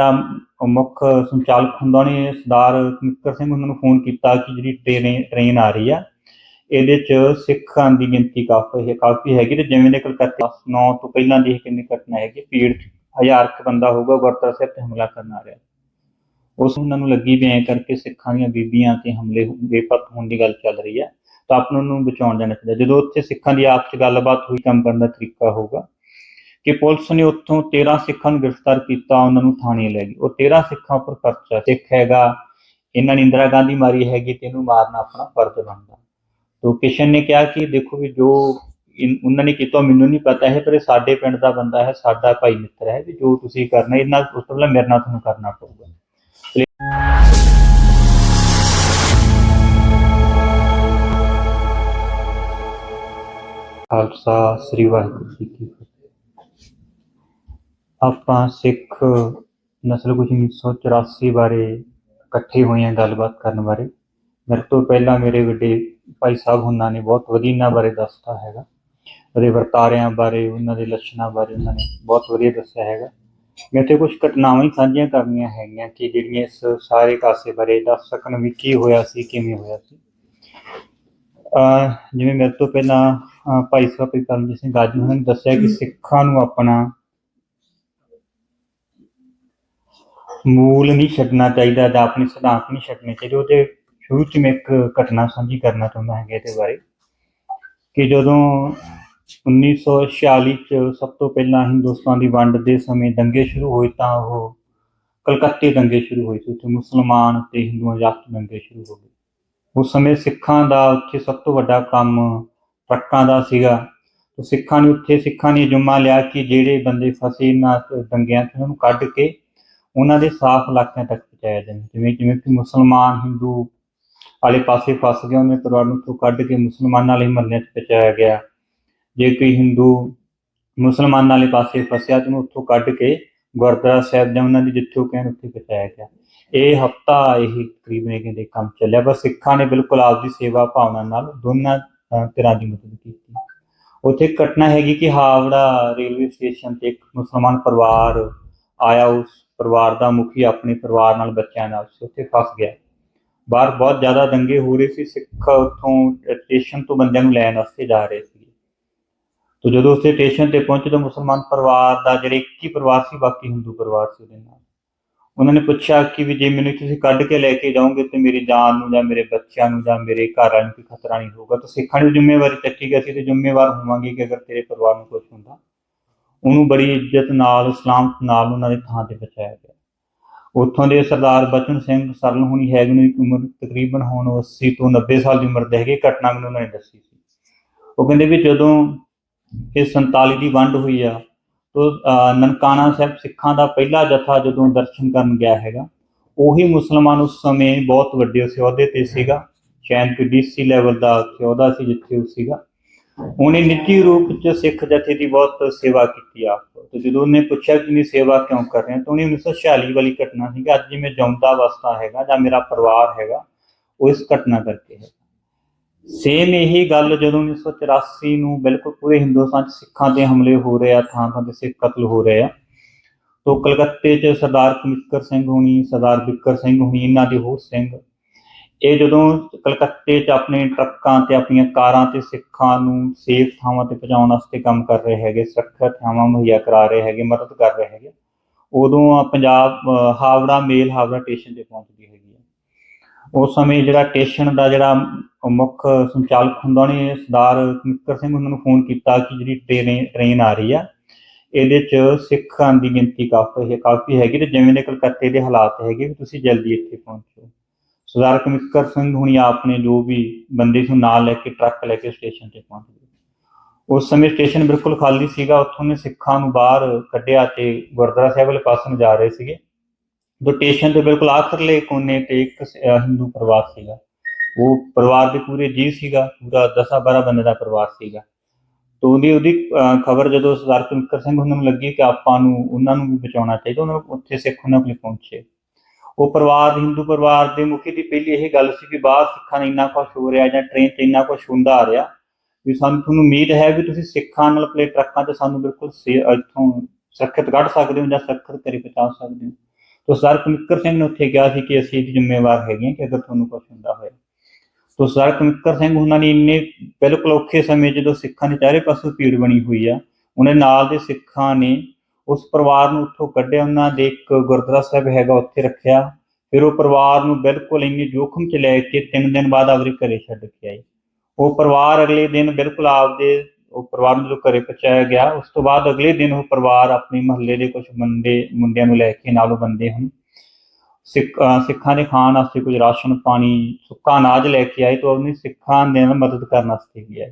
ਮੁੱਖ ਸੰਚਾਲਕ ਹੁੰਦਾ ਨੇ ਸਰਦਾਰ ਕਮਿੱਕਰ ਸਿੰਘ ਉਹਨਾਂ ਨੂੰ ਫੋਨ ਕੀਤਾ ਕਿ ਜਿਹੜੀ ਟ੍ਰੇਨ ਟ੍ਰੇਨ ਆ ਰਹੀ ਆ, ਇਹਦੇ ਚ ਸਿੱਖਾਂ ਦੀ ਗਿਣਤੀ ਕਾਫੀ ਹੈ, ਕਾਫੀ ਹੈਗੀ ਤੇ ਜਿਵੇਂ ਦੇ ਕਲਕੱਤੇ 9 ਤੋਂ ਪਹਿਲਾਂ ਦੀ ਕਿੰਨੀ ਘਟਨਾ ਹੈਗੀ, ਭੀੜ ਹਜ਼ਾਰ ਕੁ ਬੰਦਾ ਹੋਊਗਾ, ਗੁਰਦੁਆਰਾ ਸਾਹਿਬ ਤੇ ਹਮਲਾ ਕਰਨ ਆ ਰਿਹਾ। ਉਸ ਉਹਨਾਂ ਨੂੰ ਲੱਗੀ ਵੀ ਐਂ ਕਰਕੇ ਸਿੱਖਾਂ ਦੀਆਂ ਬੀਬੀਆਂ ਤੇ ਹਮਲੇ ਬੇਪਤ ਹੋਣ ਦੀ ਗੱਲ ਚੱਲ ਰਹੀ ਹੈ ਤਾਂ ਆਪ ਨੂੰ ਬਚਾਉਣ ਜਾਣਾ ਚਾਹੀਦਾ। ਜਦੋਂ ਉੱਥੇ ਸਿੱਖਾਂ ਦੀ ਆਪਸ ਚ ਗੱਲਬਾਤ ਹੋਈ, ਕੰਮ ਕਰਨ ਦਾ ਤਰੀਕਾ ਹੋਊਗਾ ਕਿ ਪੁਲਿਸ ਨੇ ਉੱਥੋਂ 13 ਸਿੱਖਾਂ ਨੂੰ ਗ੍ਰਿਫਤਾਰ ਕੀਤਾ, ਉਹਨਾਂ ਨੂੰ ਥਾਣੇ ਲੈ ਗਈ। ਉਹ 13 ਸਿੱਖਾਂ ਉੱਪਰ ਪਰਚਾ ਸਿੱਖ ਹੈਗਾ, ਇਹਨਾਂ ਨੇ ਇੰਦਰਾ ਗਾਂਧੀ ਮਾਰੀ ਹੈਗੀ ਤੇ ਇਹਨੂੰ ਮਾਰਨਾ ਆਪਣਾ ਫਰਜ਼ ਬਣਦਾ। ਤੋ ਕਿਸ਼ਨ ਨੇ ਕਿਹਾ ਕਿ ਦੇਖੋ ਵੀ ਜੋ ਉਹਨਾਂ ਨੇ ਕੀਤਾ ਮੈਨੂੰ ਨਹੀਂ ਪਤਾ ਹੈ, ਪਰ ਇਹ ਸਾਡੇ ਪਿੰਡ ਦਾ ਬੰਦਾ ਹੈ, ਸਾਡਾ ਭਾਈ ਮਿੱਤਰ ਹੈ ਵੀ ਜੋ ਤੁਸੀਂ ਕਰਨਾ, ਇਹਨਾਂ ਉਸ ਤੋਂ ਪਹਿਲਾਂ ਮੇਰੇ ਨਾਲ ਤੁਹਾਨੂੰ ਕਰਨਾ ਪਊਗਾ। ਖਾਲਸਾ, ਸ੍ਰੀ ਵਾਹਿਗੁਰੂ ਜੀ ਕੀ ਫਤਿਹ। ਆਪਾਂ ਸਿੱਖ ਨਸਲ ਕੁਝ 1984 ਬਾਰੇ ਇਕੱਠੇ ਹੋਏ ਹਾਂ ਗੱਲਬਾਤ ਕਰਨ ਬਾਰੇ। ਮੇਰੇ ਤੋਂ ਪਹਿਲਾਂ ਮੇਰੇ ਵੱਡੇ ਭਾਈ ਸਾਹਿਬ ਉਹਨਾਂ ਨੇ ਬਹੁਤ ਵਧੀਆ ਇਹਨਾਂ ਬਾਰੇ ਦੱਸਤਾ ਹੈਗਾ। ਉਹਦੇ ਵਰਤਾਰਿਆਂ ਬਾਰੇ ਉਹਨਾਂ ਦੇ ਲੱਛਣਾਂ ਬਾਰੇ ਉਹਨਾਂ ਨੇ ਬਹੁਤ ਵਧੀਆ ਦੱਸਿਆ ਹੈਗਾ। ਮੈਂ ਤੇ ਕੁਝ ਘਟਨਾਵਾਂ ਹੀ ਸਾਂਝੀਆਂ ਕਰਨੀਆਂ ਹੈਗੀਆਂ ਕਿ ਜਿਹੜੀਆਂ ਇਸ ਸਾਰੇ ਕਾਸੇ ਬਾਰੇ ਦੱਸ ਸਕਣ ਵੀ ਕੀ ਹੋਇਆ ਸੀ ਕਿਵੇਂ ਹੋਇਆ ਸੀ। ਜਿਵੇਂ ਮੇਰੇ ਤੋਂ ਪਹਿਲਾਂ ਭਾਈ ਸਾਹਿਬ ਜੀ ਕਰਮਜੀਤ ਸਿੰਘ ਗਾਜੂ ਉਹਨਾਂ ਨੇ ਦੱਸਿਆ ਕਿ ਸਿੱਖਾਂ ਨੂੰ ਆਪਣਾ ਮੂਲ ਨਹੀਂ ਛੱਡਣਾ ਚਾਹੀਦਾ, ਜਾਂ ਆਪਣੇ ਸਿਧਾਂਤ ਨਹੀਂ ਛੱਡਣੇ ਚਾਹੀਦੇ ਉਹਦੇ ਸ਼ੁਰੂ ਚ ਮੈਂ ਇੱਕ ਘਟਨਾ ਸਾਂਝੀ ਕਰਨਾ ਚਾਹੁੰਦਾ ਹਾਂ ਇਹਦੇ ਬਾਰੇ। ਕਿ ਜਦੋਂ 1946 ਚ ਸਭ ਤੋਂ ਪਹਿਲਾਂ ਹਿੰਦੁਸਤਾਨ ਦੀ ਵੰਡ ਦੇ ਸਮੇਂ ਦੰਗੇ ਸ਼ੁਰੂ ਹੋਏ, ਤਾਂ ਉਹ ਕਲਕੱਤੇ ਦੰਗੇ ਸ਼ੁਰੂ ਹੋਏ ਸੀ, ਉੱਥੇ ਮੁਸਲਮਾਨ ਤੇ ਹਿੰਦੂਆਂ ਦੇ ਦੰਗੇ ਸ਼ੁਰੂ ਹੋ ਗਏ। ਉਸ ਸਮੇਂ ਸਿੱਖਾਂ ਦਾ ਉੱਥੇ ਸਭ ਤੋਂ ਵੱਡਾ ਕੰਮ ਟਰੱਕਾਂ ਦਾ ਸੀਗਾ। ਤੇ ਸਿੱਖਾਂ ਨੇ ਉੱਥੇ ਸਿੱਖਾਂ ਨੇ ਜੁਮਾ ਲਿਆ ਕਿ ਜਿਹੜੇ ਬੰਦੇ ਫਸੇ ਨਾ ਦੰਗਿਆਂ 'ਚ, ਉਹਨਾਂ ਨੂੰ ਕੱਢ ਕੇ ਉਹਨਾਂ ਦੇ ਸਾਫ਼ ਇਲਾਕਿਆਂ ਤੱਕ ਪਹੁੰਚਾਇਆ ਜਾਵੇ ਜਿਵੇਂ ਜਿਵੇਂ ਕਿ ਮੁਸਲਮਾਨ ਹਿੰਦੂ ਵਾਲੇ ਪਾਸੇ ਫਸ ਗਏ ਉਹਨੇ ਪਰਿਵਾਰ ਨੂੰ ਤੋਂ ਕੱਢ ਕੇ ਮੁਸਲਮਾਨਾਂ ਵਾਲੇ ਮਹੱਲਿਆਂ 'ਚ ਪਹੁੰਚਾਇਆ ਗਿਆ। ਜੇ ਕੋਈ ਹਿੰਦੂ ਮੁਸਲਮਾਨਾਂ ਵਾਲੇ ਪਾਸੇ ਫਸਿਆ ਤਾਂ ਉਹਨੂੰ ਉੱਥੋਂ ਕੱਢ ਕੇ ਗੁਰਦੁਆਰਾ ਸਾਹਿਬ ਜਾਂ ਉਹਨਾਂ ਦੀ ਜਿੱਥੇ ਉਹ ਕਹਿਣ ਉੱਥੇ ਪਹੁੰਚਾਇਆ ਗਿਆ। ਇਹ ਹਫਤਾ ਇਹ ਤਕਰੀਬਨ ਕਹਿੰਦੇ ਕੰਮ ਚੱਲਿਆ। ਬਸ ਸਿੱਖਾਂ ਨੇ ਬਿਲਕੁਲ ਆਪਦੀ ਸੇਵਾ ਭਾਵਨਾ ਨਾਲ ਦੋਨਾਂ ਅਹ, ਦੀ ਮਦਦ ਕੀਤੀ। ਉੱਥੇ ਘਟਨਾ ਹੈਗੀ ਕਿ ਹਾਵੜਾ ਰੇਲਵੇ ਸਟੇਸ਼ਨ ਤੇ ਇੱਕ ਮੁਸਲਮਾਨ ਪਰਿਵਾਰ ਆਇਆ ਉਸ ਪਰਿਵਾਰ ਦਾ ਮੁਖੀ ਆਪਣੇ ਪਰਿਵਾਰ ਨਾਲ ਬੱਚਿਆਂ ਨਾਲ ਸੀ, ਉੱਥੇ ਫਸ ਗਿਆ। ਬਾਹਰ ਬਹੁਤ ਜ਼ਿਆਦਾ ਦੰਗੇ ਹੋ ਰਹੇ ਸੀ, ਸਿੱਖ ਉੱਥੋਂ ਸਟੇਸ਼ਨ ਤੋਂ ਬੰਦਿਆਂ ਨੂੰ ਲੈਣ ਵਾਸਤੇ ਜਾ ਰਹੇ ਸੀ। ਤੋ ਜਦੋਂ ਉਸੇ ਸਟੇਸ਼ਨ ਤੇ ਪਹੁੰਚੇ ਤਾਂ ਮੁਸਲਮਾਨ ਪਰਿਵਾਰ ਦਾ ਜਿਹੜੇ ਇੱਕ ਹੀ ਪਰਿਵਾਰ ਸੀ, ਬਾਕੀ ਹਿੰਦੂ ਪਰਿਵਾਰ ਸੀ ਉਹਦੇ ਨਾਲ। ਉਹਨਾਂ ਨੇ ਪੁੱਛਿਆ ਕਿ ਵੀ ਜੇ ਮੈਨੂੰ ਤੁਸੀਂ ਕੱਢ ਕੇ ਲੈ ਕੇ ਜਾਓਗੇ ਤੇ ਮੇਰੀ ਜਾਨ ਨੂੰ ਜਾਂ ਮੇਰੇ ਬੱਚਿਆਂ ਨੂੰ ਜਾਂ ਮੇਰੇ ਘਰ ਵਾਲਿਆਂ ਨੂੰ ਕੋਈ ਖਤਰਾ ਨਹੀਂ ਹੋਊਗਾ, ਤਾਂ ਸਿੱਖਾਂ ਦੀ ਜ਼ਿੰਮੇਵਾਰੀ ਚੱਕੀ ਗਈ ਸੀ ਤੇ ਜ਼ਿੰਮੇਵਾਰ ਹੋਵਾਂਗੇ ਕਿ ਅਗਰ ਤੇਰੇ ਪਰਿਵਾਰ ਨੂੰ ਕੁਝ ਹੁੰਦਾ। ਉਹਨੂੰ ਬੜੀ ਇੱਜ਼ਤ ਨਾਲ, ਸਲਾਮਤ ਨਾਲ ਉਹਨਾਂ ਦੀ ਥਾਂ ਤੇ ਪਹੁੰਚਾਇਆ ਗਿਆ। ਉੱਥੋਂ ਦੇ ਸਰਦਾਰ ਬਚਨ ਸਿੰਘ ਸਰਲ ਹੁਣੀ ਹੈਗੇ ਨੂੰ ਇੱਕ ਉਮਰ ਤਕਰੀਬਨ ਹੁਣ 80 ਤੋਂ 90 ਸਾਲ ਦੀ ਉਮਰ ਦੇ ਹੈਗੇ ਘਟਨਾ ਮੈਨੂੰ ਉਹਨਾਂ ਨੇ ਦੱਸੀ ਸੀ। ਉਹ ਕਹਿੰਦੇ ਵੀ ਜਦੋਂ ਇਹ 47 ਦੀ ਵੰਡ ਹੋਈ ਆ, ਤੋ ਨਨਕਾਣਾ ਸਾਹਿਬ ਸਿੱਖਾਂ ਦਾ ਪਹਿਲਾ ਜਥਾ ਜਦੋਂ ਦਰਸ਼ਨ ਕਰਨ ਗਿਆ ਹੈਗਾ, ਉਹੀ ਮੁਸਲਮਾਨ ਉਸ ਸਮੇਂ ਬਹੁਤ ਵੱਡੇ ਉਸ ਅਹੁਦੇ ਤੇ ਸੀਗਾ, ਸ਼ਾਇਦ ਕਿ ਲੈਵਲ ਦਾ ਅਹੁਦਾ ਸੀ ਜਿੱਥੇ ਉਹ ਸੀਗਾ। ਉਹਨੇ ਨਿੱਜੀ ਰੂਪ ਚ ਸਿੱਖ ਜਥੇ ਦੀ ਬਹੁਤ ਸੇਵਾ ਕੀਤੀ ਆਪ ਤੇ। ਜਦੋਂ ਉਹਨੇ ਪੁੱਛਿਆ ਕਿ ਨਹੀਂ ਸੇਵਾ ਕਿਉਂ ਕਰ ਰਹੇ ਤਾਂ ਉਹਨੇ 1946 ਵਾਲੀ ਘਟਨਾ ਸੀ ਕਿ ਅੱਜ ਜਿਵੇਂ ਜਿਉਂਦਾ ਅਵਸਥਾ ਹੈਗਾ ਜਾਂ ਮੇਰਾ ਪਰਿਵਾਰ ਹੈਗਾ, ਉਹ ਇਸ ਘਟਨਾ ਕਰਕੇ ਹੈ। ਸੇਮ ਇਹੀ ਗੱਲ ਜਦੋਂ 1984 ਨੂੰ ਬਿਲਕੁਲ ਪੂਰੇ ਹਿੰਦੁਸਤਾਨ 'ਚ ਸਿੱਖਾਂ ਤੇ ਹਮਲੇ ਹੋ ਰਹੇ ਆ ਥਾਂ ਥਾਂ ਤੇ ਸਿੱਖ ਕਤਲ ਹੋ ਰਹੇ ਆ, ਤੋਂ ਕਲਕੱਤੇ 'ਚ ਸਰਦਾਰ ਕਮਿੱਕਰ ਸਿੰਘ ਹੋਣੀ, ਸਰਦਾਰ ਬਿੱਕਰ ਸਿੰਘ ਹੋਣੀ, ਇਹਨਾਂ ਦੇ ਹੋਰ ਸਿੰਘ ਇਹ ਜਦੋਂ ਕਲਕੱਤੇ 'ਚ ਆਪਣੇ ਟਰੱਕਾਂ ਤੇ, ਆਪਣੀਆਂ ਕਾਰਾਂ ਤੇ ਸਿੱਖਾਂ ਨੂੰ ਸੇਫ ਥਾਵਾਂ ਤੇ ਪਹੁੰਚਾਉਣ ਵਾਸਤੇ ਕੰਮ ਕਰ ਰਹੇ ਹੈਗੇ, ਸੁਰੱਖਿਅਤ ਥਾਵਾਂ ਮੁਹੱਈਆ ਕਰਾ ਰਹੇ ਹੈਗੇ, ਮਦਦ ਕਰ ਰਹੇ ਹੈਗੇ, ਉਦੋਂ ਪੰਜਾਬ ਹਾਵੜਾ ਮੇਲ ਹਾਵੜਾ ਸਟੇਸ਼ਨ ਤੇ ਪਹੁੰਚਦੀ ਹੈਗੀ ਹੈ ਉਸ ਸਮੇਂ ਜਿਹੜਾ ਸਟੇਸ਼ਨ ਦਾ ਜਿਹੜਾ ਮੁੱਖ ਸੰਚਾਲਕ ਹੁੰਦਾ ਨੇ ਸਰਦਾਰ ਕਮਿੱਕਰ ਸਿੰਘ ਉਹਨਾਂ ਨੂੰ ਫੋਨ ਕੀਤਾ ਕਿ ਜਿਹੜੀ ਟ੍ਰੇਨ ਟ੍ਰੇਨ ਆ ਰਹੀ ਆ, ਇਹਦੇ ਚ ਸਿੱਖਾਂ ਦੀ ਗਿਣਤੀ ਕਾਫੀ ਹੈ, ਕਾਫੀ ਹੈਗੀ ਤੇ ਜਿਵੇਂ ਦੇ ਕਲਕੱਤੇ ਦੇ ਹਾਲਾਤ ਹੈਗੇ ਵੀ ਤੁਸੀਂ ਜਲਦੀ ਇੱਥੇ ਪਹੁੰਚੋ। ਸਰਦਾਰ ਕਮਿੱਕਰ ਸਿੰਘ ਹੁਣੀ ਆਪ ਨੇ ਜੋ ਵੀ ਬੰਦੇ ਨੂੰ ਨਾਲ ਲੈ ਕੇ ਟਰੱਕ ਲੈ ਕੇ ਸਟੇਸ਼ਨ ਤੇ ਪਹੁੰਚ ਗਏ। ਉਸ ਸਮੇਂ ਸਟੇਸ਼ਨ ਬਿਲਕੁਲ ਖਾਲੀ ਸੀਗਾ। ਉੱਥੋਂ ਨੇ ਸਿੱਖਾਂ ਨੂੰ ਬਾਹਰ ਕੱਢਿਆ ਤੇ ਗੁਰਦੁਆਰਾ ਸਾਹਿਬ ਵਾਲੇ ਪਾਸੇ ਨੂੰ ਜਾ ਰਹੇ ਸੀਗੇ। ਜੋ ਸਟੇਸ਼ਨ ਦੇ ਬਿਲਕੁਲ ਆਖਰਲੇ ਕੋਨੇ ਤੇ ਇੱਕ ਸ- ਅਹ, ਹਿੰਦੂ ਪਰਿਵਾਰ ਸੀਗਾ। ਉਹ ਪਰਿਵਾਰ ਦੇ ਪੂਰੇ ਜੀ ਸੀਗਾ। ਪੂਰਾ 10 12 ਬੰਦੇ ਦਾ ਪਰਿਵਾਰ ਸੀਗਾ। ਤੋਂ ਉਹਦੀ ਉਹਦੀ ਖਬਰ ਜਦੋਂ ਸਰਦਾਰ ਕਮਿੱਕਰ ਸਿੰਘ ਉਹਨਾਂ ਨੂੰ ਲੱਗੀ ਕਿ ਆਪਾਂ ਨੂੰ, ਉਹਨਾਂ ਨੂੰ ਵੀ ਬਚਾਉਣਾ ਚਾਹੀਦਾ, ਉਹਨਾਂ ਨੂੰ ਉੱਥੇ ਸਿੱਖ ਉਹਨਾਂ ਕੋਲ ਪਹੁੰਚੇ। ਉਹ ਪਰਿਵਾਰ, ਹਿੰਦੂ ਪਰਿਵਾਰ ਦੇ ਮੁਖੀ ਦੀ ਪਹਿਲੀ ਇਹ ਗੱਲ ਸੀ ਕਿ ਬਾਹਰ ਸਿੱਖਾਂ ਨਾਲ ਇੰਨਾ ਕੁਛ ਹੋ ਰਿਹਾ ਜਾਂ ਟ੍ਰੇਨ 'ਚ ਇੰਨਾ ਕੁਛ ਹੁੰਦਾ ਆ ਰਿਹਾ ਵੀ ਸਾਨੂੰ ਤੁਹਾਨੂੰ ਉਮੀਦ ਹੈ ਵੀ ਤੁਸੀਂ ਸਿੱਖਾਂ ਨਾਲ ਪਲੇ ਟਰੱਕਾਂ 'ਤੇ ਸਾਨੂੰ ਬਿਲਕੁਲ ਇੱਥੋਂ ਸੁਰੱਖਿਅਤ ਕੱਢ ਸਕਦੇ ਹੋ ਜਾਂ ਸੁਰੱਖਿਅਤ ਘਰੇ ਪਹੁੰਚਾ ਸਕਦੇ ਹੋ। ਤੋ ਸਰਦਾਰ ਕਮਿੱਕਰ ਸਿੰਘ ਨੇ ਉੱਥੇ ਕਿਹਾ ਸੀ ਕਿ ਅਸੀਂ ਇਹਦੀ ਜ਼ਿੰਮੇਵਾਰ ਹੈਗੇ ਹਾਂ ਕਿ ਅਗਰ ਤੁਹਾਨੂੰ ਕੁਝ ਹੁੰਦਾ ਹੋਇਆ। ਤੋ ਸਰਦਾਰ ਕਮਿੱਕਰ ਸਿੰਘ ਉਹਨਾਂ ਨੇ ਇੰਨੇ ਬਿਲਕੁਲ ਔਖੇ ਸਮੇਂ ਜਦੋਂ ਸਿੱਖਾਂ ਦੇ ਚਾਰੇ ਪਾਸੇ ਭੀੜ ਬਣੀ ਹੋਈ ਆ, ਉਹਨੇ ਨਾਲ ਦੇ ਸਿੱਖਾਂ ਨੇ ਉਸ ਪਰਿਵਾਰ ਨੂੰ ਉੱਥੋਂ ਕੱਢਿਆ, ਉਹਨਾਂ ਦੇ ਇੱਕ ਗੁਰਦੁਆਰਾ ਸਾਹਿਬ ਹੈਗਾ, ਉੱਥੇ ਰੱਖਿਆ। ਫਿਰ ਉਹ ਪਰਿਵਾਰ ਨੂੰ ਬਿਲਕੁਲ ਇੰਨੇ ਜੋਖਮ ਚ ਲੈ ਕੇ ਤਿੰਨ ਦਿਨ ਬਾਅਦ ਆਪਦੇ ਘਰੇ ਛੱਡ ਕੇ ਆਏ ਉਹ ਪਰਿਵਾਰ ਅਗਲੇ ਦਿਨ ਬਿਲਕੁਲ ਆਪਦੇ, ਉਹ ਪਰਿਵਾਰ ਨੂੰ ਜਦੋਂ ਘਰੇ ਪਹੁੰਚਾਇਆ ਗਿਆ, ਉਸ ਤੋਂ ਬਾਅਦ ਅਗਲੇ ਦਿਨ ਉਹ ਪਰਿਵਾਰ ਆਪਣੇ ਮਹੱਲੇ ਦੇ ਕੁਝ ਮੁੰਡੇ ਮੁੰਡਿਆਂ ਨੂੰ ਲੈ ਕੇ ਨਾਲੋਂ ਬੰਦੇ ਹਨ। ਸਿੱਖ ਸਿੱਖਾਂ ਦੇ ਖਾਣ ਵਾਸਤੇ ਕੁਝ ਰਾਸ਼ਨ, ਪਾਣੀ, ਸੁੱਕਾ ਅਨਾਜ ਲੈ ਕੇ ਆਏ, ਤਾਂ ਉਹਨੇ ਸਿੱਖਾਂ ਦੇ ਨਾਲ ਮਦਦ ਕਰਨ ਵਾਸਤੇ ਗਿਆ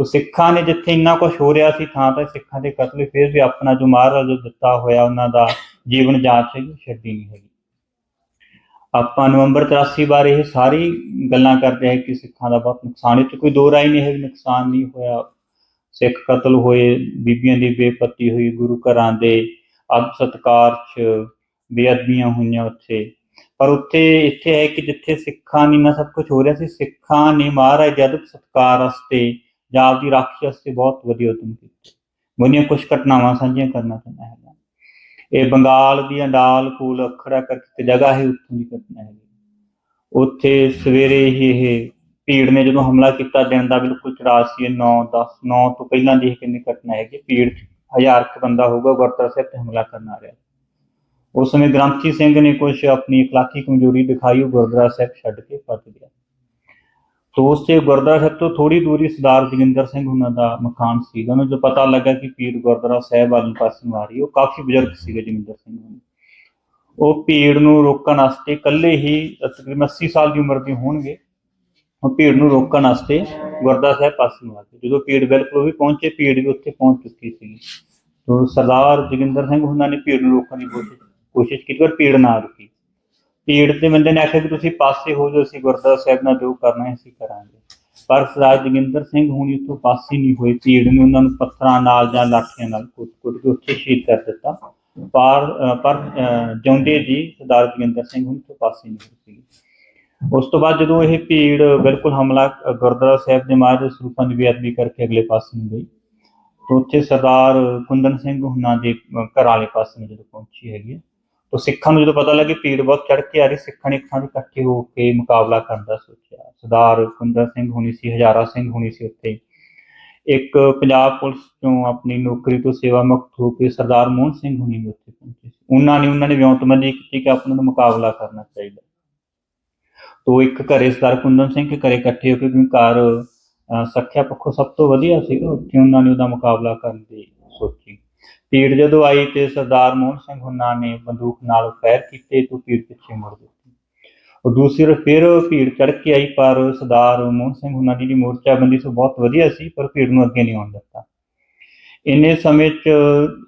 ਤੋ ਸਿੱਖਾਂ ਨੇ ਜਿੱਥੇ ਇੰਨਾ ਕੁਝ ਹੋ ਰਿਹਾ ਸੀ ਥਾਂ ਤੇ ਸਿੱਖਾਂ ਦੇ ਕਤਲ ਫਿਰ ਵੀ ਆਪਣਾ ਜੋ ਮਹਾਰਾਜ ਜੋ ਦਿੱਤਾ ਹੋਇਆ ਉਹਨਾਂ ਦਾ ਜੀਵਨ ਜਾਂਚ ਹੈ ਛੱਡੀ ਨਹੀਂ ਹੈਗੀ। ਆਪਾਂ ਨਵੰਬਰ 83 ਬਾਰੇ ਇਹ ਸਾਰੀ ਗੱਲਾਂ ਕਰਦੇ ਹਾਂ ਕਿ ਸਿੱਖਾਂ ਦਾ ਬਹੁਤ ਨੁਕਸਾਨ, ਇਹ 'ਚ ਕੋਈ ਦੋ ਰਾਏ ਨਹੀਂ ਹੈ ਵੀ ਨੁਕਸਾਨ ਨਹੀਂ ਹੋਇਆ। ਸਿੱਖ ਕਤਲ ਹੋਏ, ਬੀਬੀਆਂ ਦੀ ਬੇਪਤੀ ਹੋਈ, ਗੁਰੂ ਘਰਾਂ ਦੇ ਅਬ ਸਤਕਾਰ 'ਚ ਬੇਅਦਬੀਆਂ ਹੋਈਆਂ ਉੱਥੇ। ਪਰ ਉੱਥੇ ਇੱਥੇ ਹੈ ਕਿ ਜਿੱਥੇ ਸਿੱਖਾਂ ਨੇ ਨਾ ਸਭ ਕੁਝ ਹੋ ਰਿਹਾ ਸੀ, ਸਿੱਖਾਂ ਨੇ ਮਹਾਰਾਜ ਜਦ ਅਦਬ ਸਤਕਾਰ ਵਾਸਤੇ ਜਾਂ ਆਪਦੀ ਰਾਖੀ ਵਾਸਤੇ ਬਹੁਤ ਵਧੀਆ ਉਦਮ ਕੀਤੇ। ਉਹਨੀਆਂ ਕੁਝ ਘਟਨਾਵਾਂ ਸਾਂਝੀਆਂ ਕਰਨਾ ਚਾਹੁੰਦਾ ਹੈ ਇਹ ਬੰਗਾਲ ਦੀ ਅੰਡਾਲ ਕੋਲ ਅਖੜਾ ਕਰਕੇ ਜਗ੍ਹਾ ਹੈ, ਉੱਥੋਂ ਦੀ ਘਟਨਾ ਹੈ ਉੱਥੇ ਸਵੇਰੇ ਹੀ ਇਹ ਭੀੜ ਨੇ ਜਦੋਂ ਹਮਲਾ ਕੀਤਾ, ਦਿਨ ਦਾ ਬਿਲਕੁਲ ਚੜਾ ਸੀ 9 10 9 ਤੋਂ ਪਹਿਲਾਂ ਦੀ ਇਹ ਕਿੰਨੀ ਘਟਨਾ ਹੈ ਕਿ ਭੀੜ 'ਚ ਹਜ਼ਾਰ ਕੁ ਬੰਦਾ ਹੋਊਗਾ, ਗੁਰਦੁਆਰਾ ਸਾਹਿਬ ਤੇ ਹਮਲਾ ਕਰਨ ਆ ਰਿਹਾ। ਉਸ ਸਮੇਂ ਗ੍ਰੰਥੀ ਸਿੰਘ ਨੇ ਕੁਝ ਆਪਣੀ ਇਖਲਾਕੀ ਕਮਜ਼ੋਰੀ ਦਿਖਾਈ, ਉਹ ਗੁਰਦੁਆਰਾ ਸਾਹਿਬ ਛੱਡ ਕੇ ਭੱਜ ਗਿਆ। ਤੋ ਉਸੇ ਗੁਰਦੁਆਰਾ ਸਾਹਿਬ ਤੋਂ ਥੋੜੀ ਦੂਰੀ ਸਰਦਾਰ ਜੋਗਿੰਦਰ ਸਿੰਘ ਉਹਨਾਂ ਦਾ ਮਕਾਨ ਸੀ। ਉਹਨੂੰ ਜਦੋਂ ਪਤਾ ਲੱਗਾ ਕਿ ਪੀਰ ਗੁਰਦੁਆਰਾ ਸਾਹਿਬ ਵੱਲ ਪਾਸੇ ਨੂੰ ਆ ਰਹੀ ਉਹ ਕਾਫੀ ਬਜ਼ੁਰਗ ਸੀਗੇ ਜੋਗਿੰਦਰ ਸਿੰਘ ਹੋਣੀ। ਉਹ ਭੀੜ ਨੂੰ ਰੋਕਣ ਵਾਸਤੇ ਇਕੱਲੇ ਹੀ ਤਕਰੀਬਨ 80 ਸਾਲ ਦੀ ਉਮਰ ਦੇ ਹੋਣਗੇ। ਉਹ ਭੀੜ ਨੂੰ ਰੋਕਣ ਵਾਸਤੇ ਗੁਰਦੁਆਰਾ ਸਾਹਿਬ ਪਾਸੇ ਨੂੰ ਆ ਗਏ। ਜਦੋਂ ਭੀੜ ਬਿਲਕੁਲ ਵੀ ਪਹੁੰਚੇ ਭੀੜ ਵੀ ਉੱਥੇ ਪਹੁੰਚ ਚੁੱਕੀ ਸੀ ਤੋ ਸਰਦਾਰ ਜੋਗਿੰਦਰ ਸਿੰਘ ਉਹਨਾਂ ਨੇ ਭੀੜ ਨੂੰ ਰੋਕਣ ਦੀ ਕੋਸ਼ਿਸ਼ ਕੋਸ਼ਿਸ਼ ਕੀਤੀ, ਪਰ ਭੀੜ ਨਾ ਰੁਕੀ। ਭੀੜ ਦੇ ਬੰਦੇ ਨੇ ਆਖਿਆ ਕਿ ਤੁਸੀਂ ਪਾਸੇ ਹੋ ਜਾਓ ਅਸੀਂ ਗੁਰਦੁਆਰਾ ਸਾਹਿਬ ਨਾਲ ਜੋ ਕਰਨਾ ਹੈ ਅਸੀਂ ਕਰਾਂਗੇ। ਪਰ ਸਰਦਾਰ ਜੋਗਿੰਦਰ ਸਿੰਘ ਹੁਣੀ ਉੱਥੋਂ ਪਾਸੇ ਨਹੀਂ ਹੋਏ ਭੀੜ ਨੇ ਉਹਨਾਂ ਨੂੰ ਪੱਥਰਾਂ ਨਾਲ ਜਾਂ ਲਾਠੀਆਂ ਨਾਲ ਕੁੱਟ-ਕੁੱਟ ਕੇ ਉੱਥੇ ਸ਼ਹੀਦ ਕਰ ਦਿੱਤਾ। ਪਰ ਪਰ ਅਹ ਜਿਉਂਦੇ ਜੀ ਸਰਦਾਰ ਜੋਗਿੰਦਰ ਸਿੰਘ ਹੁਣੀ ਤੋਂ ਪਾਸੇ ਨਹੀਂ ਹੋਏ ਸੀ ਉਸ ਤੋਂ ਬਾਅਦ ਜਦੋਂ ਇਹ ਭੀੜ ਬਿਲਕੁਲ ਹਮਲਾ ਗੁਰਦੁਆਰਾ ਸਾਹਿਬ ਦੇ ਮਹਾਰਾਜ ਸਰੂਪਾਂ ਦੀ ਬੇਅਦਬੀ ਕਰਕੇ ਅਗਲੇ ਪਾਸੇ ਨੂੰ ਗਈ ਤਾਂ ਉੱਥੇ ਸਰਦਾਰ ਕੁੰਦਨ ਸਿੰਘ ਹੁਣਾਂ ਦੇ ਅ, ਘਰ ਵਾਲੇ ਪਾਸੇ ਨੂੰ ਜਦੋਂ ਪਹੁੰਚੀ ਹੈਗੀ ਹੈ, ਤਾਂ ਸਿੱਖਾਂ ਨੂੰ ਜਦੋਂ ਪਤਾ ਲੱਗੇ ਭੀੜ ਬਹੁਤ ਚੜ ਕੇ ਆ ਰਹੀ ਸਿੱਖਾਂ ਨੇ ਇੱਕ ਥਾਂ ਤੇ ਇਕੱਠੇ ਹੋ ਕੇ ਮੁਕਾਬਲਾ ਕਰਨ ਦਾ ਸੋਚਿਆ। ਸਰਦਾਰ ਕੁੰਦਨ ਸਿੰਘ ਹੁਣੀ ਸੀ ਹਜ਼ਾਰਾ ਸਿੰਘ ਹੁਣੀ ਸੀ ਉੱਥੇ। ਇੱਕ ਪੰਜਾਬ ਪੁਲਿਸ ਤੋਂ ਆਪਣੀ ਨੌਕਰੀ ਤੋਂ ਸੇਵਾ ਮੁਕਤ ਹੋ ਕੇ ਸਰਦਾਰ ਮੋਹਨ ਸਿੰਘ ਹੁਣੀ ਉੱਥੇ ਪਹੁੰਚੇ ਸੀ। ਉਹਨਾਂ ਨੇ ਉਹਨਾਂ ਨੇ ਵਿਉਂਤਬੰਦੀ ਕੀਤੀ ਕਿ ਆਪਾਂ ਨੂੰ ਮੁਕਾਬਲਾ ਕਰਨਾ ਚਾਹੀਦਾ। ਤੋ ਇੱਕ ਘਰੇ ਸਰਦਾਰ ਕੁੰਦਨ ਸਿੰਘ ਦੇ ਘਰੇ ਇਕੱਠੇ ਹੋ ਕੇ ਕਿਉਂਕਿ ਘਰ ਅਹ, ਪੱਖੋਂ ਸਭ ਤੋਂ ਵਧੀਆ ਸੀਗਾ ਉੱਥੇ ਉਹਨਾਂ ਨੇ ਉਹਦਾ ਮੁਕਾਬਲਾ ਕਰਨ ਦੀ ਭੀੜ ਜਦੋਂ ਆਈ ਤੇ ਸਰਦਾਰ ਮੋਹਨ ਸਿੰਘ ਹੁਣਾਂ ਨੇ ਬੰਦੂਕ ਨਾਲ ਫਾਇਰ ਕੀਤੇ ਤੋਂ ਭੀੜ ਪਿੱਛੇ ਮੁੜ ਦਿੱਤੀ ਉਹ ਦੂਸਰੀ ਫਿਰ ਭੀੜ ਚੜ ਕੇ ਆਈ, ਪਰ ਸਰਦਾਰ ਮੋਹਨ ਸਿੰਘ ਹੁਣਾਂ ਦੀ ਮੋਰਚਾਬੰਦੀ ਸੀ ਬਹੁਤ ਵਧੀਆ ਸੀ, ਪਰ ਭੀੜ ਨੂੰ ਅੱਗੇ ਨਹੀਂ ਆਉਣ ਦਿੱਤਾ। ਇੰਨੇ ਸਮੇਂ 'ਚ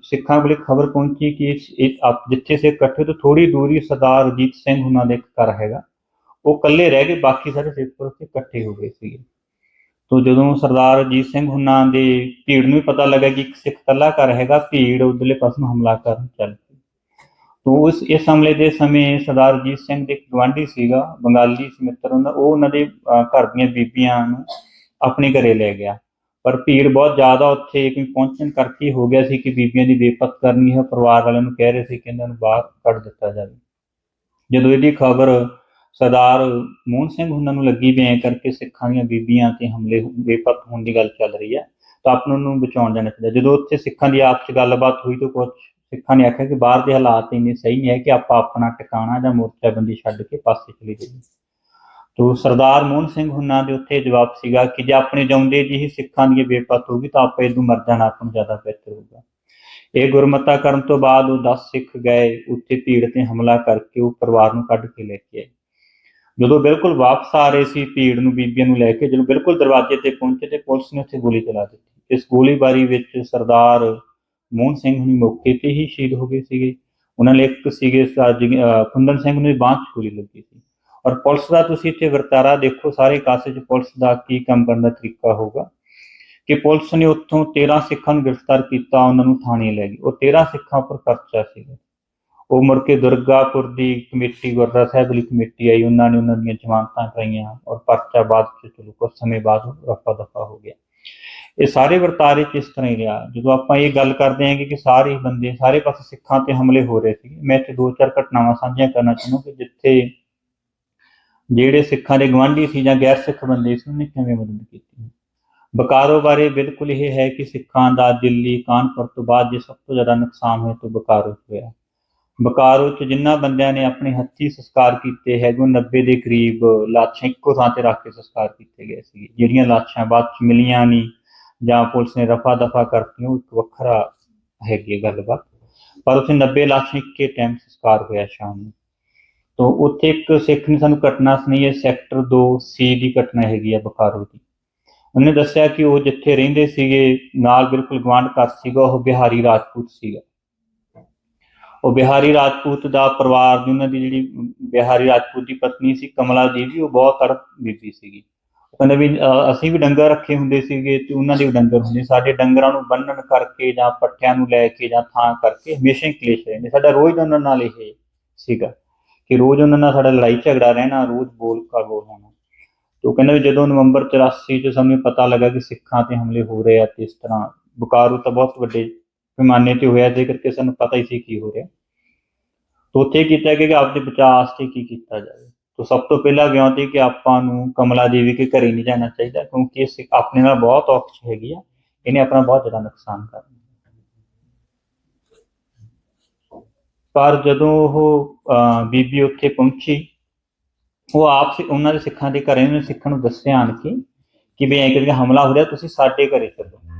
ਸਿੱਖਾਂ ਕੋਲ ਖਬਰ ਪਹੁੰਚੀ ਕਿ ਆਪ- ਜਿੱਥੇ ਸੇ ਇਕੱਠੇ ਤੋਂ ਥੋੜੀ ਦੂਰੀ ਸਰਦਾਰ ਅਜੀਤ ਸਿੰਘ ਹੁਣਾਂ ਦਾ ਇੱਕ ਘਰ ਹੈਗਾ। ਉਹ ਇਕੱਲੇ ਰਹਿ ਗਏ, ਬਾਕੀ ਸਾਰੇ ਸਿੱਖ ਉੱਥੇ ਇਕੱਠੇ ਹੋ ਗਏ ਸੀਗੇ। ਤੋ ਜਦੋਂ ਸਰਦਾਰ ਅਜੀਤ ਸਿੰਘ ਹੁਣਾਂ ਦੇ ਭੀੜ ਨੂੰ ਵੀ ਪਤਾ ਲੱਗਾ ਕਿ ਇੱਕ ਸਿੱਖ ਕਲਾਕਾਰ ਹੈਗਾ, ਭੀੜ ਉਧਰਲੇ ਪਾਸੋਂ ਹਮਲਾ ਕਰਨ ਚੱਲ ਪਈ। ਤੋ ਉਸ, ਇਸ ਹਮਲੇ ਦੇ ਸਮੇਂ ਸਰਦਾਰ ਅਜੀਤ ਸਿੰਘ ਦੇ ਇੱਕ ਗਵਾਂਢੀ ਸੀਗਾ, ਬੰਗਾਲੀ ਸੀ ਮਿੱਤਰ ਹੁੰਦਾ ਉਹ ਉਹਨਾਂ ਦੇ ਘਰ ਦੀਆਂ ਬੀਬੀਆਂ ਨੂੰ ਆਪਣੇ ਘਰੇ ਲੈ ਗਿਆ। ਪਰ ਭੀੜ ਬਹੁਤ ਜ਼ਿਆਦਾ ਉੱਥੇ ਕੋਈ ਪਹੁੰਚਣ ਕਰਕੇ ਹੋ ਗਿਆ ਸੀ ਕਿ ਬੀਬੀਆਂ ਦੀ ਬੇਪਤ ਕਰਨੀ ਹੈ, ਪਰਿਵਾਰ ਵਾਲਿਆਂ ਨੂੰ ਕਹਿ ਰਹੇ ਸੀ ਕਿ ਇਹਨਾਂ ਨੂੰ ਬਾਹਰ ਕੱਢ ਦਿੱਤਾ ਜਾਵੇ। ਜਦੋਂ ਇਹਦੀ ਖਬਰ ਸਰਦਾਰ ਮੋਹਨ ਸਿੰਘ ਉਹਨਾਂ ਨੂੰ ਲੱਗੀ ਵੀ ਕਰਕੇ ਸਿੱਖਾਂ ਦੀਆਂ ਬੀਬੀਆਂ ਤੇ ਹਮਲੇ ਬੇਪਤ ਹੋਣ ਦੀ ਗੱਲ ਚੱਲ ਰਹੀ ਹੈ, ਤਾਂ ਆਪ ਨੂੰ ਬਚਾਉਣ ਜਾਣਾ ਚਾਹੀਦਾ। ਜਦੋਂ ਉੱਥੇ ਸਿੱਖਾਂ ਦੀ ਆਪਸ 'ਚ ਗੱਲਬਾਤ ਹੋਈ ਤਾਂ ਕੁਝ ਸਿੱਖਾਂ ਨੇ ਆਖਿਆ ਕਿ ਬਾਹਰ ਦੇ ਹਾਲਾਤ ਇੰਨੇ ਸਹੀ ਨਹੀਂ ਹੈ ਕਿ ਆਪਾਂ ਆਪਣਾ ਟਿਕਾਣਾ ਜਾਂ ਮੋਰਚਾਬੰਦੀ ਛੱਡ ਕੇ ਪਾਸੇ ਚਲੇ ਜਾਈਏ। ਤੋ ਸਰਦਾਰ ਮੋਹਨ ਸਿੰਘ ਹੁਣਾਂ ਦੇ ਉੱਥੇ ਜਵਾਬ ਸੀਗਾ ਕਿ ਜੇ ਆਪਣੇ ਜਾਉਂਦੇ ਜੀ ਹੀ ਸਿੱਖਾਂ ਦੀ ਬੇਪਤ ਹੋਗੀ ਤਾਂ ਆਪਾਂ ਇਹਨੂੰ ਮਰ ਜਾਣਾ, ਆਪਾਂ ਨੂੰ ਜ਼ਿਆਦਾ ਬਿਹਤਰ ਹੋਊਗਾ। ਇਹ ਗੁਰਮਤਾ ਕਰਨ ਤੋਂ ਬਾਅਦ ਉਹ 10 ਸਿੱਖ ਗਏ, ਉੱਥੇ ਭੀੜ ਤੇ ਹਮਲਾ ਕਰਕੇ ਉਹ ਪਰਿਵਾਰ ਨੂੰ ਕੱਢ ਕੇ ਲੈ ਕੇ ਆਏ। ਜਦੋਂ ਬਿਲਕੁਲ ਵਾਪਸ ਆ ਰਹੇ ਸੀ ਭੀੜ ਨੂੰ, ਬੀਬੀਆਂ ਨੂੰ ਲੈ ਕੇ, ਜਦੋਂ ਬਿਲਕੁਲ ਦਰਵਾਜ਼ੇ ਤੇ ਪਹੁੰਚੇ ਤੇ ਪੁਲਿਸ ਨੇ ਉੱਥੇ ਗੋਲੀ ਚਲਾ ਦਿੱਤੀ। ਇਸ ਗੋਲੀਬਾਰੀ ਵਿੱਚ ਸਰਦਾਰ ਮੋਹਨ ਸਿੰਘ ਹੁਣੀ ਮੌਕੇ ਤੇ ਹੀ ਸ਼ਹੀਦ ਹੋ ਗਏ ਸੀਗੇ। ਉਹਨਾਂ ਨੇ ਇੱਕ ਸੀਗੇ ਸਰਦਾਰ ਸਿੰਘ ਨੂੰ ਬਾਂਹ 'ਚ ਗੋਲੀ ਲੱਗੀ ਸੀ। ਔਰ ਪੁਲਿਸ ਦਾ ਤੁਸੀਂ ਇੱਥੇ ਵਰਤਾਰਾ ਦੇਖੋ, ਸਾਰੇ ਕਾਸੇ 'ਚ ਪੁਲਿਸ ਦਾ ਕੀ ਕੰਮ ਕਰਨ ਦਾ ਤਰੀਕਾ ਹੋਊਗਾ। ਕਿ ਪੁਲਿਸ ਨੇ ਉੱਥੋਂ 13 ਸਿੱਖਾਂ ਨੂੰ ਗ੍ਰਿਫਤਾਰ ਕੀਤਾ, ਉਹਨਾਂ ਨੂੰ ਥਾਣੇ ਲੈ ਗਈ ਉਹ 13 ਸਿੱਖਾਂ ਉੱਪਰ ਪਰਚਾ ਸੀਗਾ। ਉਹ ਮੁੜ ਕੇ ਦੁਰਗਾਪੁਰ ਦੀ ਕਮੇਟੀ, ਗੁਰਦੁਆਰਾ ਸਾਹਿਬ ਦੀ ਕਮੇਟੀ ਆਈ, ਉਹਨਾਂ ਨੇ ਉਹਨਾਂ ਦੀਆਂ ਜ਼ਮਾਨਤਾਂ ਕਰਾਈਆਂ ਔਰ ਪਰਚਾ ਬਾਅਦ ਚ ਚਲੋ ਕੁਝ ਸਮੇਂ ਬਾਅਦ ਰਫਾ ਦਫਾ ਹੋ ਗਿਆ। ਇਹ ਸਾਰੇ ਵਰਤਾਰੇ ਚ ਇਸ ਤਰ੍ਹਾਂ ਹੀ ਰਿਹਾ। ਜਦੋਂ ਆਪਾਂ ਇਹ ਗੱਲ ਕਰਦੇ ਹਾਂ ਕਿ ਸਾਰੇ ਬੰਦੇ ਸਾਰੇ ਪਾਸੇ ਸਿੱਖਾਂ ਤੇ ਹਮਲੇ ਹੋ ਰਹੇ ਸੀ, ਮੈਂ ਇੱਥੇ ਦੋ ਚਾਰ ਘਟਨਾਵਾਂ ਸਾਂਝੀਆਂ ਕਰਨਾ ਚਾਹੁੰਦਾ ਕਿ ਜਿੱਥੇ ਜਿਹੜੇ ਸਿੱਖਾਂ ਦੇ ਗਵਾਂਢੀ ਸੀ ਜਾਂ ਗੈਰ ਸਿੱਖ ਬੰਦੇ ਸੀ, ਉਹਨੇ ਕਿਵੇਂ ਮਦਦ ਕੀਤੀ। ਬਕਾਰੋ ਬਾਰੇ ਬਿਲਕੁਲ ਇਹ ਹੈ ਕਿ ਸਿੱਖਾਂ ਦਾ ਦਿੱਲੀ, ਕਾਨਪੁਰ ਤੋਂ ਬਾਅਦ ਜੇ ਸਭ ਤੋਂ ਜ਼ਿਆਦਾ ਨੁਕਸਾਨ ਹੋਇਆ ਤਾਂ ਬਕਾਰੋ 'ਚ ਹੋਇਆ। ਬਕਾਰੋ ਚ ਜਿਨ੍ਹਾਂ ਬੰਦਿਆਂ ਨੇ ਆਪਣੇ ਹੱਥੀ ਸੰਸਕਾਰ ਕੀਤੇ ਹੈਗੇ, ਉਹ 90 ਦੇ ਕਰੀਬ ਲਾਸ਼ਾਂ ਇੱਕੋ ਥਾਂ ਤੇ ਰੱਖ ਕੇ ਸੰਸਕਾਰ ਕੀਤੇ ਗਏ ਸੀ ਜਿਹੜੀਆਂ ਲਾਸ਼ਾਂ ਬਾਅਦ ਚ ਮਿਲੀਆਂ ਨਹੀਂ ਜਾਂ ਪੁਲਿਸ ਨੇ ਰਫਾ ਦਫਾ ਕਰਤੀਆਂ, ਉਹ ਇੱਕ ਵੱਖਰਾ ਹੈਗੀ ਹੈ ਗੱਲਬਾਤ। ਪਰ ਉੱਥੇ 90 ਲਾਸ਼ਾਂ ਇੱਕੇ ਟਾਈਮ ਸੰਸਕਾਰ ਹੋਇਆ ਸ਼ਾਮ ਨੂੰ। ਤੋਂ ਉੱਥੇ ਇੱਕ ਸਿੱਖ ਨੇ ਸਾਨੂੰ ਘਟਨਾ ਸੁਣੀ ਹੈ, ਸੈਕਟਰ 2 ਸੀ ਦੀ ਘਟਨਾ ਹੈਗੀ ਆ ਬਕਾਰੋ ਦੀ ਉਹਨੇ ਦੱਸਿਆ ਕਿ ਉਹ ਜਿੱਥੇ ਰਹਿੰਦੇ ਸੀਗੇ, ਨਾਲ ਬਿਲਕੁਲ ਗਵਾਂਢ ਘਰ ਸੀਗਾ, ਉਹ ਬਿਹਾਰੀ ਰਾਜਪੂਤ ਸੀਗਾ। ਉਹ ਬਿਹਾਰੀ ਰਾਜਪੂਤ ਦਾ ਪਰਿਵਾਰ ਦੀ ਉਹਨਾਂ ਦੀ ਜਿਹੜੀ ਬਿਹਾਰੀ ਰਾਜਪੂਤ ਦੀ ਪਤਨੀ ਸੀ, ਕਮਲਾ ਦੇਵੀ ਉਹ ਬਹੁਤ ਅੜਕ ਬੀਬੀ ਸੀਗੀ। ਉਹ ਕਹਿੰਦੇ ਵੀ ਅਸੀਂ ਵੀ ਡੰਗਰ ਰੱਖੇ ਹੁੰਦੇ ਸੀਗੇ ਤੇ ਉਹਨਾਂ ਦੇ ਵੀ ਡੰਗਰ ਹੁੰਦੇ ਸਾਡੇ ਡੰਗਰਾਂ ਨੂੰ ਬੰਨਣ ਕਰਕੇ ਜਾਂ ਪੱਠਿਆਂ ਨੂੰ ਲੈ ਕੇ ਜਾਂ ਥਾਂ ਕਰਕੇ ਹਮੇਸ਼ਾ ਹੀ ਕਲੇਸ਼ ਰਹਿੰਦੇ। ਸਾਡਾ ਰੋਜ਼ ਉਹਨਾਂ ਨਾਲ ਇਹ ਸੀਗਾ ਕਿ ਰੋਜ਼ ਉਹਨਾਂ ਨਾਲ ਸਾਡਾ ਲੜਾਈ ਝਗੜਾ ਰਹਿਣਾ, ਰੋਜ਼ ਬੋਲ ਕਾਬੋਲ ਹੋਣਾ। ਤੇ ਉਹ ਕਹਿੰਦਾ ਵੀ ਜਦੋਂ ਨਵੰਬਰ 84 ਚ ਸਾਨੂੰ ਪਤਾ ਲੱਗਾ ਕਿ ਸਿੱਖਾਂ ਤੇ ਹਮਲੇ ਹੋ ਰਹੇ ਆ ਤੇ ਇਸ ਤਰ੍ਹਾਂ ਬੁਕਾਰੂ ਤਾਂ ਬਹੁਤ ਵੱਡੇ ਪੈਮਾਨੇ ਤੇ ਹੋਇਆ ਜੇ ਕਰਕੇ ਸਾਨੂੰ ਪਤਾ ਹੀ ਸੀ ਕੀ ਹੋ ਰਿਹਾ। ਤੋ ਉੱਥੇ ਕੀਤਾ ਗਿਆ ਕਿ ਆਪਦੇ ਬਚਾਅ ਵਾਸਤੇ ਕੀ ਕੀਤਾ ਜਾਵੇ। ਤੋ ਸਭ ਤੋਂ ਪਹਿਲਾਂ ਗਿਆਨ ਕਿ ਆਪਾਂ ਨੂੰ ਕਮਲਾ ਦੇਵੀ ਕੇ ਘਰੇ ਨਹੀਂ ਜਾਣਾ ਚਾਹੀਦਾ ਕਿਉਂਕਿ ਇਹ ਆਪਣੇ ਨਾਲ ਬਹੁਤ ਔਖ ਹੈਗੀ ਆ। ਇਹਨੇ ਆਪਣਾ ਬਹੁਤ ਜ਼ਿਆਦਾ ਨੁਕਸਾਨ ਕਰਨਾ ਪਰ ਜਦੋਂ ਉਹ ਅਹ, ਬੀਬੀ ਉੱਥੇ ਪਹੁੰਚੀ ਉਹ ਆਪ ਉਹਨਾਂ ਦੇ ਸਿੱਖਾਂ ਦੇ ਘਰੇ ਉਹਨੇ ਸਿੱਖਾਂ ਨੂੰ ਦੱਸਿਆ ਆਣ ਕੇ ਕਿ ਵੀ ਐਂ ਕਰਕੇ ਹਮਲਾ ਹੋ ਰਿਹਾ ਤੁਸੀਂ ਸਾਡੇ ਘਰੇ ਚੱਲੋ।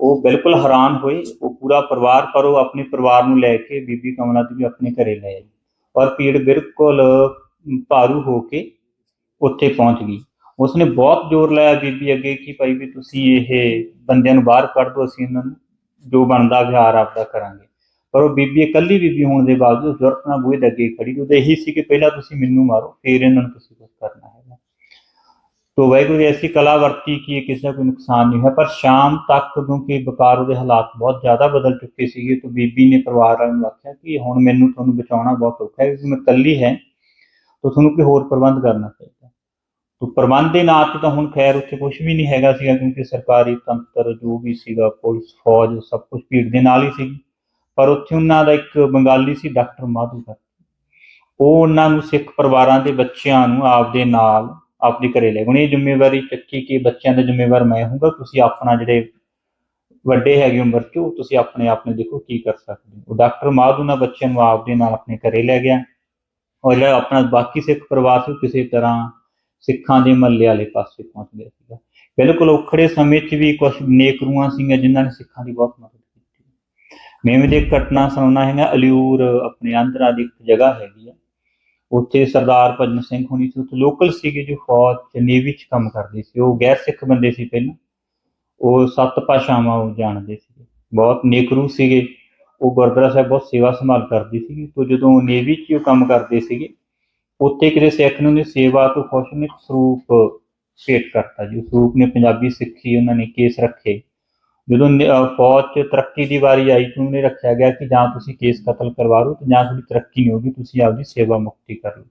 ਉਹ ਬਿਲਕੁਲ ਹੈਰਾਨ ਹੋਏ, ਉਹ ਪੂਰਾ ਪਰਿਵਾਰ, ਪਰ ਉਹ ਆਪਣੇ ਪਰਿਵਾਰ ਨੂੰ ਲੈ ਕੇ ਬੀਬੀ ਕਮਲਾ ਦੀ ਵੀ ਆਪਣੇ ਘਰੇ ਲੈ ਆਈ ਔਰ ਭੀੜ ਬਿਲਕੁਲ ਭਾਰੂ ਹੋ ਕੇ ਉੱਥੇ ਪਹੁੰਚ ਗਈ। ਉਸਨੇ ਬਹੁਤ ਜ਼ੋਰ ਲਾਇਆ ਬੀਬੀ ਅੱਗੇ ਕਿ ਭਾਈ ਵੀ ਤੁਸੀਂ ਇਹ ਬੰਦਿਆਂ ਨੂੰ ਬਾਹਰ ਕੱਢ ਦਿਓ, ਅਸੀਂ ਇਹਨਾਂ ਨੂੰ ਜੋ ਬਣਦਾ ਵਿਹਾਰ ਆਪਦਾ ਕਰਾਂਗੇ। ਪਰ ਉਹ ਬੀਬੀ, ਇਕੱਲੀ ਬੀਬੀ ਹੋਣ ਦੇ ਬਾਵਜੂਦ ਜ਼ਰੂਰਤ ਨਾਲ ਬੂਹੇ ਦੇ ਅੱਗੇ ਖੜੀ ਉਹਦੇ ਇਹੀ ਸੀ ਕਿ ਪਹਿਲਾਂ ਤੁਸੀਂ ਮੈਨੂੰ ਮਾਰੋ, ਫਿਰ ਇਹਨਾਂ ਨੂੰ ਤੁਸੀਂ ਕੁਝ ਕਰਨਾ ਹੈਗਾ। ਤੋ ਵਾਹਿਗੁਰੂ ਨੇ ਐਸੀ ਕਲਾ ਵਰਤੀ ਕਿ ਇਹ ਕਿਸੇ ਦਾ ਕੋਈ ਨੁਕਸਾਨ ਨਹੀਂ ਹੋਇਆ, ਪਰ ਸ਼ਾਮ ਤੱਕ ਦੇ ਹਾਲਾਤ ਬਹੁਤ ਜ਼ਿਆਦਾ ਬਦਲ ਚੁੱਕੇ ਸੀਗੇ, ਤਾਂ ਬੀਬੀ ਨੇ ਪਰਿਵਾਰ ਵਾਲਿਆਂ ਨੂੰ ਆਖਿਆ ਕਿ ਹੁਣ ਮੈਨੂੰ ਤੁਹਾਨੂੰ ਬਚਾਉਣਾ ਬਹੁਤ ਔਖਾ ਹੈ, ਕਿਉਂਕਿ ਮੈਂ ਇਕੱਲੀ ਹੈ, ਤਾਂ ਤੁਹਾਨੂੰ ਕੋਈ ਹੋਰ ਪ੍ਰਬੰਧ ਕਰਨਾ ਚਾਹੀਦਾ ਤੋ ਪ੍ਰਬੰਧ ਦੇ ਨਾਂ ਤੇ ਤਾਂ ਹੁਣ ਖੈਰ ਉੱਥੇ ਕੁਝ ਵੀ ਨਹੀਂ ਹੈਗਾ ਸੀਗਾ, ਕਿਉਂਕਿ ਸਰਕਾਰੀ ਤੰਤਰ ਜੋ ਵੀ ਸੀਗਾ, ਪੁਲਿਸ, ਫੌਜ ਸਭ ਕੁਝ ਭੀੜ ਦੇ ਨਾਲ ਹੀ ਸੀ ਪਰ ਉੱਥੇ ਉਹਨਾਂ ਦਾ ਇੱਕ ਬੰਗਾਲੀ ਸੀ, ਡਾਕਟਰ ਮਾਧੂਕਰ ਉਹ ਉਹਨਾਂ ਨੂੰ ਸਿੱਖ ਪਰਿਵਾਰਾਂ ਦੇ ਬੱਚਿਆਂ ਨੂੰ ਆਪਦੇ ਨਾਲ ਆਪਣੇ ਘਰੇ ਲੈ ਹੁਣ ਇਹ ਜ਼ਿੰਮੇਵਾਰੀ ਚੱਕੀ ਕਿ ਬੱਚਿਆਂ ਦਾ ਜ਼ਿੰਮੇਵਾਰ ਮੈਂ ਹੋਊਗਾ, ਤੁਸੀਂ ਆਪਣਾ ਜਿਹੜੇ ਵੱਡੇ ਹੈਗੇ ਉਮਰ 'ਚ, ਉਹ ਤੁਸੀਂ ਆਪਣੇ ਆਪ ਨੂੰ ਦੇਖੋ ਕੀ ਕਰ ਸਕਦੇ ਉਹ ਡਾਕਟਰ ਮਾਧ ਉਹਨਾਂ ਬੱਚਿਆਂ ਨੂੰ ਆਪਦੇ ਨਾਲ ਆਪਣੇ ਘਰੇ ਲੈ ਗਿਆ ਔਰ ਜਿਹੜਾ ਆਪਣਾ ਬਾਕੀ ਸਿੱਖ ਪਰਿਵਾਰ ਸੀ ਕਿਸੇ ਤਰ੍ਹਾਂ ਸਿੱਖਾਂ ਦੇ ਮਹੱਲੇ ਵਾਲੇ ਪਾਸੇ ਪਹੁੰਚ ਗਿਆ ਸੀਗਾ। ਬਿਲਕੁਲ ਔਖੜੇ ਸਮੇਂ 'ਚ ਵੀ ਕੁਝ ਨੇਕ ਰੂਹਾਂ ਸੀਗੀਆਂ ਜਿਨ੍ਹਾਂ ਨੇ ਸਿੱਖਾਂ ਦੀ ਬਹੁਤ ਮਦਦ ਕੀਤੀ। ਮੈਂ ਵੀ ਇੱਕ ਘਟਨਾ ਸੁਣਾਉਣਾ ਹੈਗਾ ਅਲਿਊਰ ਆਪਣੇ ਆਂਧਰਾ ਦੀ ਇੱਕ ਜਗ੍ਹਾ ਹੈਗੀ ਆ। ਉੱਥੇ ਸਰਦਾਰ ਭਜਨ ਸਿੰਘ ਹੁਣੀ ਸੀ, ਉੱਥੇ ਲੋਕਲ ਸੀਗੇ ਜੋ ਫੌਜ ਚ ਨੇਵੀ ਚ ਕੰਮ ਕਰਦੇ ਸੀ। ਉਹ ਗੈਰ ਸਿੱਖ ਬੰਦੇ ਸੀ ਪਹਿਲਾਂ। ਉਹ ਸੱਤ ਭਾਸ਼ਾਵਾਂ ਉਹ ਜਾਣਦੇ ਸੀ ਬਹੁਤ ਨੇਕਰੂ ਸੀਗੇ। ਉਹ ਗੁਰਦੁਆਰਾ ਸਾਹਿਬ ਬਹੁਤ ਸੇਵਾ ਸੰਭਾਲ ਕਰਦੇ ਸੀਗੇ। ਤੋਂ ਜਦੋਂ ਨੇਵੀ ਚ ਉਹ ਕੰਮ ਕਰਦੇ ਸੀਗੇ, ਉੱਥੇ ਕਿਸੇ ਸਿੱਖ ਨੂੰ ਨੇ ਸੇਵਾ ਤੋਂ ਖੁਸ਼ ਨੇ ਸਰੂਪ ਭੇਟ ਕਰਤਾ ਜੀ। ਸਰੂਪ ਨੇ ਪੰਜਾਬੀ ਸਿੱਖੀ, ਉਹਨਾਂ ਨੇ ਕੇਸ ਰੱਖੇ। ਜਦੋਂ ਫੌਜ 'ਚ ਤਰੱਕੀ ਦੀ ਵਾਰੀ ਆਈ ਤਾਂ ਉਹਨੇ ਰੱਖਿਆ ਗਿਆ ਕਿ ਜਾਂ ਤੁਸੀਂ ਕੇਸ ਕਤਲ ਕਰਵਾ ਲਓ ਤੇ ਜਾਂ ਤੁਹਾਡੀ ਤਰੱਕੀ ਨਹੀਂ ਹੋਗੀ ਤੁਸੀਂ ਆਪਦੀ ਸੇਵਾ ਮੁਕਤੀ ਕਰ ਲਓ।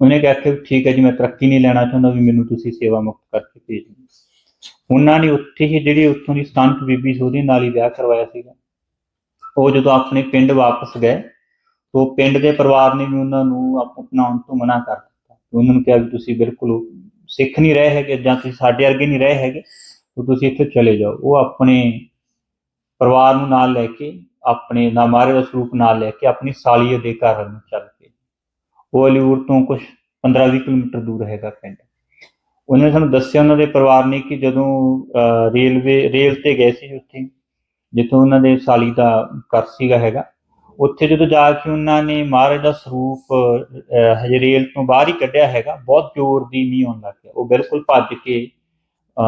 ਉਹਨੇ ਕਿਹਾ ਕਿ ਠੀਕ ਹੈ ਜੀ, ਮੈਂ ਤਰੱਕੀ ਨਹੀਂ ਲੈਣਾ ਚਾਹੁੰਦਾ ਵੀ ਮੈਨੂੰ ਤੁਸੀਂ ਸੇਵਾ ਮੁਕਤ ਕਰਕੇ ਭੇਜ ਦਿਓ। ਉਹਨਾਂ ਨੇ ਉੱਥੇ ਹੀ ਜਿਹੜੀ ਉੱਥੋਂ ਦੀ ਸੰਤ ਬੀਬੀ ਸੀ, ਉਹਦੇ ਨਾਲ ਹੀ ਵਿਆਹ ਕਰਵਾਇਆ ਸੀਗਾ। ਉਹ ਜਦੋਂ ਆਪਣੇ ਪਿੰਡ ਵਾਪਸ ਗਏ ਤਾਂ ਪਿੰਡ ਦੇ ਪਰਿਵਾਰ ਨੇ ਵੀ ਉਹਨਾਂ ਨੂੰ ਆਪ- ਅਪਣਾਉਣ ਤੋਂ ਮਨਾ ਕਰ ਦਿੱਤਾ। ਉਹਨਾਂ ਨੂੰ ਕਿਹਾ ਵੀ ਤੁਸੀਂ ਬਿਲਕੁਲ ਸਿੱਖ ਨਹੀਂ ਰਹੇ ਹੈਗੇ ਜਾਂ ਤੁਸੀਂ ਸਾਡੇ ਵਰਗੇ ਨਹੀਂ ਰਹੇ ਹੈਗੇ। ਤਾਂ ਤੁਸੀਂ ਇੱਥੇ ਚਲੇ ਜਾਓ। ਉਹ ਆਪਣੇ ਪਰਿਵਾਰ ਨੂੰ ਨਾਲ ਲੈ ਕੇ ਆਪਣੇ ਨਾਮਾਰੇ ਦਾ ਸਰੂਪ ਨਾਲ ਲੈ ਕੇ ਆਪਣੀ ਸਾਲੀ ਦੇ ਘਰ ਨੂੰ ਚੱਲ ਪਏ। ਉਹ ਅਲੀਪੁਰ ਤੋਂ ਕੁਝ 15-20 ਕਿਲੋਮੀਟਰ ਦੂਰ ਹੈਗਾ ਪਿੰਡ। ਉਹਨਾਂ ਨੇ ਸਾਨੂੰ ਦੱਸਿਆ ਉਹਨਾਂ ਦੇ ਪਰਿਵਾਰ ਨੇ ਕਿ ਜਦੋਂ ਅਹ, ਰੇਲਵੇ ਰੇਲ ਤੇ ਗਏ ਸੀ ਉੱਥੇ ਜਿੱਥੋਂ ਉਹਨਾਂ ਦੇ ਸਾਲੀ ਦਾ ਘਰ ਸੀਗਾ ਹੈਗਾ ਉੱਥੇ ਜਦੋਂ ਜਾ ਕੇ ਉਹਨਾਂ ਨੇ ਮਹਾਰਾਜ ਦਾ ਸਰੂਪ ਹਜੇ ਰੇਲ ਤੋਂ ਬਾਹਰ ਹੀ ਕੱਢਿਆ ਹੈਗਾ। ਬਹੁਤ ਜ਼ੋਰ ਦੀ ਮੀਂਹ ਆਉਣ ਲੱਗ ਗਿਆ ਉਹ ਬਿਲਕੁਲ ਭੱਜ ਕੇ